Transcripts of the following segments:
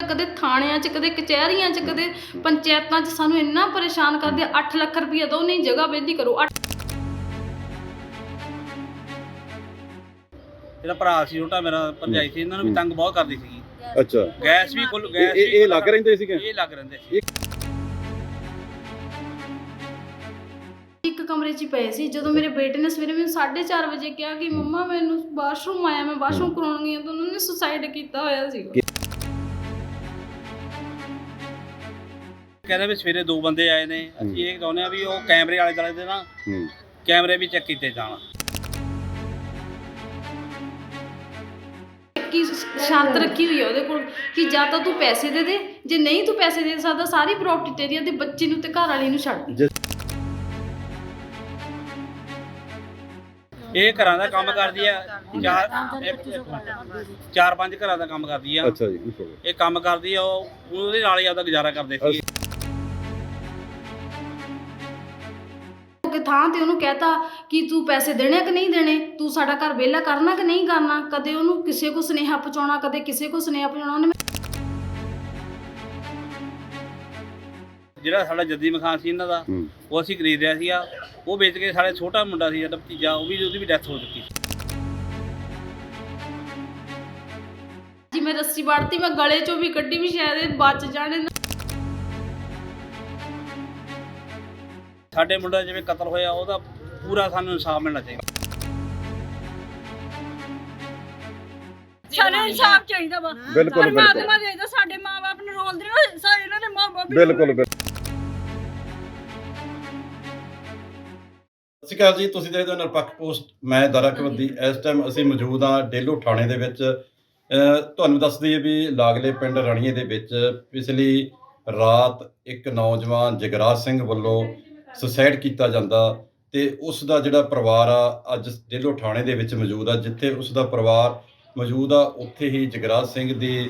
ਕਦੇ ਥਾਣਿਆਂ 'ਚ ਕਦੇ ਕਚਹਿਰੀਆਂ 'ਚ ਕਦੇ ਪੰਚਾਇਤਾਂ 'ਚ ਸਾਨੂੰ ਇੰਨਾ ਪਰੇਸ਼ਾਨ ਕਰਦੇ 8 ਲੱਖ ਰੁਪਈਆ ਦੋ ਨਹੀਂ ਜਗ੍ਹਾ ਵਿਹਲੀ ਕਰੋ ਜਿਹੜਾ ਭਰਾ ਸੀ ਛੋਟਾ ਮੇਰਾ ਭਰਜਾਈ ਸੀ ਇਹਨਾਂ ਨੂੰ ਵੀ ਤੰਗ ਬਹੁਤ ਕਰਦੀ ਸੀਗੀ ਅੱਛਾ। ਗੈਸ ਵੀ ਖੁੱਲ ਗੈਸ ਇਹ- ਇਹ ਲੱਗ ਰਹਿੰਦੇ ਸੀਗੇ? ਇਹ ਲੱਗ ਰਹਿੰਦੇ ਸੀ। ਇੱਕ ਕਮਰੇ 'ਚ ਹੀ ਪਏ ਸੀ ਜਦੋਂ ਮੇਰੇ ਬੇਟੇ ਨੇ ਸਵੇਰੇ ਮੈਨੂੰ 4:30 ਵਜੇ ਕਿਹਾ ਕਿ ਮੰਮਾ ਮੈਨੂੰ ਵਾਸ਼ਰੂਮ ਆਇਆ ਮੈਂ ਵਾਸ਼ਰੂਮ ਕਰਾਉਣ ਹਾਂ ਤਾਂ ਉਹਨਾਂ ਨੇ ਸੁਸਾਈਡ ਕੀਤਾ ਹੋਇਆ ਸੀ ਕਹਿੰਦੇ ਵੀ ਸਵੇਰੇ ਦੋ ਬੰਦੇ ਆਏ ਨੇ ਅਸੀਂ ਇਹ ਚਾਹੁੰਦੇ ਆ ਵੀ ਉਹ ਕੈਮਰੇ ਵਾਲੇ ਦੁਆਲੇ ਦੇ ਨਾ ਕੈਮਰੇ ਵੀ ਚੈੱਕ ਕੀਤੇ ਜਾਣ। ਕਿ ਸ਼ਰਤ ਰੱਖੀ ਹੋਈ ਹੈ ਉਹਦੇ ਕੋਲ ਕਿ ਜਾਂ ਤਾਂ ਤੂੰ ਪੈਸੇ ਦੇ ਦੇ ਜੇ ਨਹੀਂ ਤੂੰ ਪੈਸੇ ਦੇ ਸਕਦਾ ਸਾਰੀ ਪ੍ਰਾਪਰਟੀ ਤੇਰੀ ਤੇ ਬੱਚੇ ਨੂੰ ਤੇ ਘਰ ਵਾਲੀ ਨੂੰ ਛੱਡ ਦੇ। ਇਹ ਘਰਾਂ ਦਾ ਕੰਮ ਕਰਦੀ ਆ ਚਾਰ ਇੱਕ- ਇੱਕ ਮਿੰਟ। ਚਾਰ ਪੰਜ ਘਰਾਂ ਦਾ ਕੰਮ ਕਰਦੀ ਆ। ਅੱਛਾ ਜੀ। ਇਹ ਕੰਮ ਕਰਦੀ ਆ ਉਹ ਉਹਦੇ ਨਾਲ ਹੀ ਆਪਦਾ ਗੁਜ਼ਾਰਾ ਕਰਦੇ ਸੀ। ਕਿ ਥਾਂ ਤੇ ਉਹਨੂੰ ਕਹਤਾ ਕਿ ਤੂੰ ਪੈਸੇ ਦੇਣੇ ਕਿ ਨਹੀਂ ਦੇਣੇ? ਤੂੰ ਸਾਡਾ ਘਰ ਵਿਹਲਾ ਕਰਨਾ ਕਿ ਨਹੀਂ ਕਰਨਾ? ਕਦੇ ਉਹਨੂੰ ਕਿਸੇ ਕੋ ਸੁਨੇਹਾ ਪਹੁੰਚਾਉਣਾ ਕਦੇ ਕਿਸੇ ਕੋ ਸੁਨੇਹਾ ਪਹੁੰਚਾਉਣਾ ਉਹਨੇ ਜਿਹੜਾ ਸਾਡਾ ਜੱਦੀ ਮਖਾਨ ਸੀ ਇਹਨਾਂ ਦਾ ਉਹ ਅਸੀਂ ਖਰੀਦਿਆ ਸੀਗਾ। ਉਹ ਵੇਚ ਕੇ ਸਾਡੇ ਛੋਟਾ ਮੁੰਡਾ ਸੀ ਸਾਡਾ ਭਤੀਜਾ ਉਹ ਵੀ ਉਹਦੀ ਵੀ ਡੈਥ ਹੋ ਚੁੱਕੀ ਸੀ। ਜੀ ਮੈਂ ਰੱਸੀ ਵੜਤੀ ਮੈਂ ਗਲੇ ਚੋਂ ਵੀ ਕੱਢੀ ਵੀ ਸ਼ਾਇਦ ਇਹ ਬਚ ਜਾਣੇ ਸਾਡੇ ਮੁੰਡਾ ਜਿਵੇਂ ਕਤਲ ਹੋਇਆ ਉਹਦਾ ਪੂਰਾ ਸਾਨੂੰ ਇਨਸਾਫ ਮਿਲਣਾ ਚਾਹੀਦਾ। ਸਾਨੂੰ ਇਨਸਾਫ ਚਾਹੀਦਾ ਵਾ। ਬਿਲਕੁਲ ਬਿਲਕੁਲ। ਪਰਮਾਤਮਾ ਦੇ ਦੋ ਸਾਡੇ ਮਾਪੇ ਨੂੰ ਰੋਲਦੇ ਨੇ ਸਾਰੇ ਇਹਨਾਂ ਦੇ ਮਾਪੇ ਬਿਲਕੁਲ ਬਿਲਕੁਲ। ਸਤਿ ਸ਼੍ਰੀ ਅਕਾਲ ਜੀ ਤੁਸੀਂ ਦੇਖਦੇ ਹੋ ਨਿਰਪੱਖ ਪੋਸਟ। ਮੈਂ ਦਰਕਵਦੀ ਇਸ ਟਾਈਮ ਅਸੀਂ ਮੌਜੂਦ ਹਾਂ ਡੇਲੋ ਥਾਣੇ ਦੇ ਵਿੱਚ। ਅਹ ਤੁਹਾਨੂੰ ਦੱਸ ਦਈਏ ਵੀ ਲਾਗਲੇ ਪਿੰਡ ਰਣੀਏ ਦੇ ਵਿੱਚ ਪਿਛਲੀ ਰਾਤ ਇੱਕ ਨੌਜਵਾਨ ਜਗਰਾਜ ਸਿੰਘ ਵੱਲੋਂ ਸੁਸਾਇਡ ਕੀਤਾ ਜਾਂਦਾ ਤੇ ਉਸ ਦਾ ਜਿਹੜਾ ਪਰਿਵਾਰ ਆ, ਅੱਜ ਡੇਲੋ ਥਾਣੇ ਦੇ ਵਿੱਚ ਮੌਜੂਦ ਆ, ਜਿੱਥੇ ਉਸ ਦਾ ਪਰਿਵਾਰ ਮੌਜੂਦ ਆ, ਉੱਥੇ ਹੀ ਜਗਰਾਜ ਸਿੰਘ ਦੀ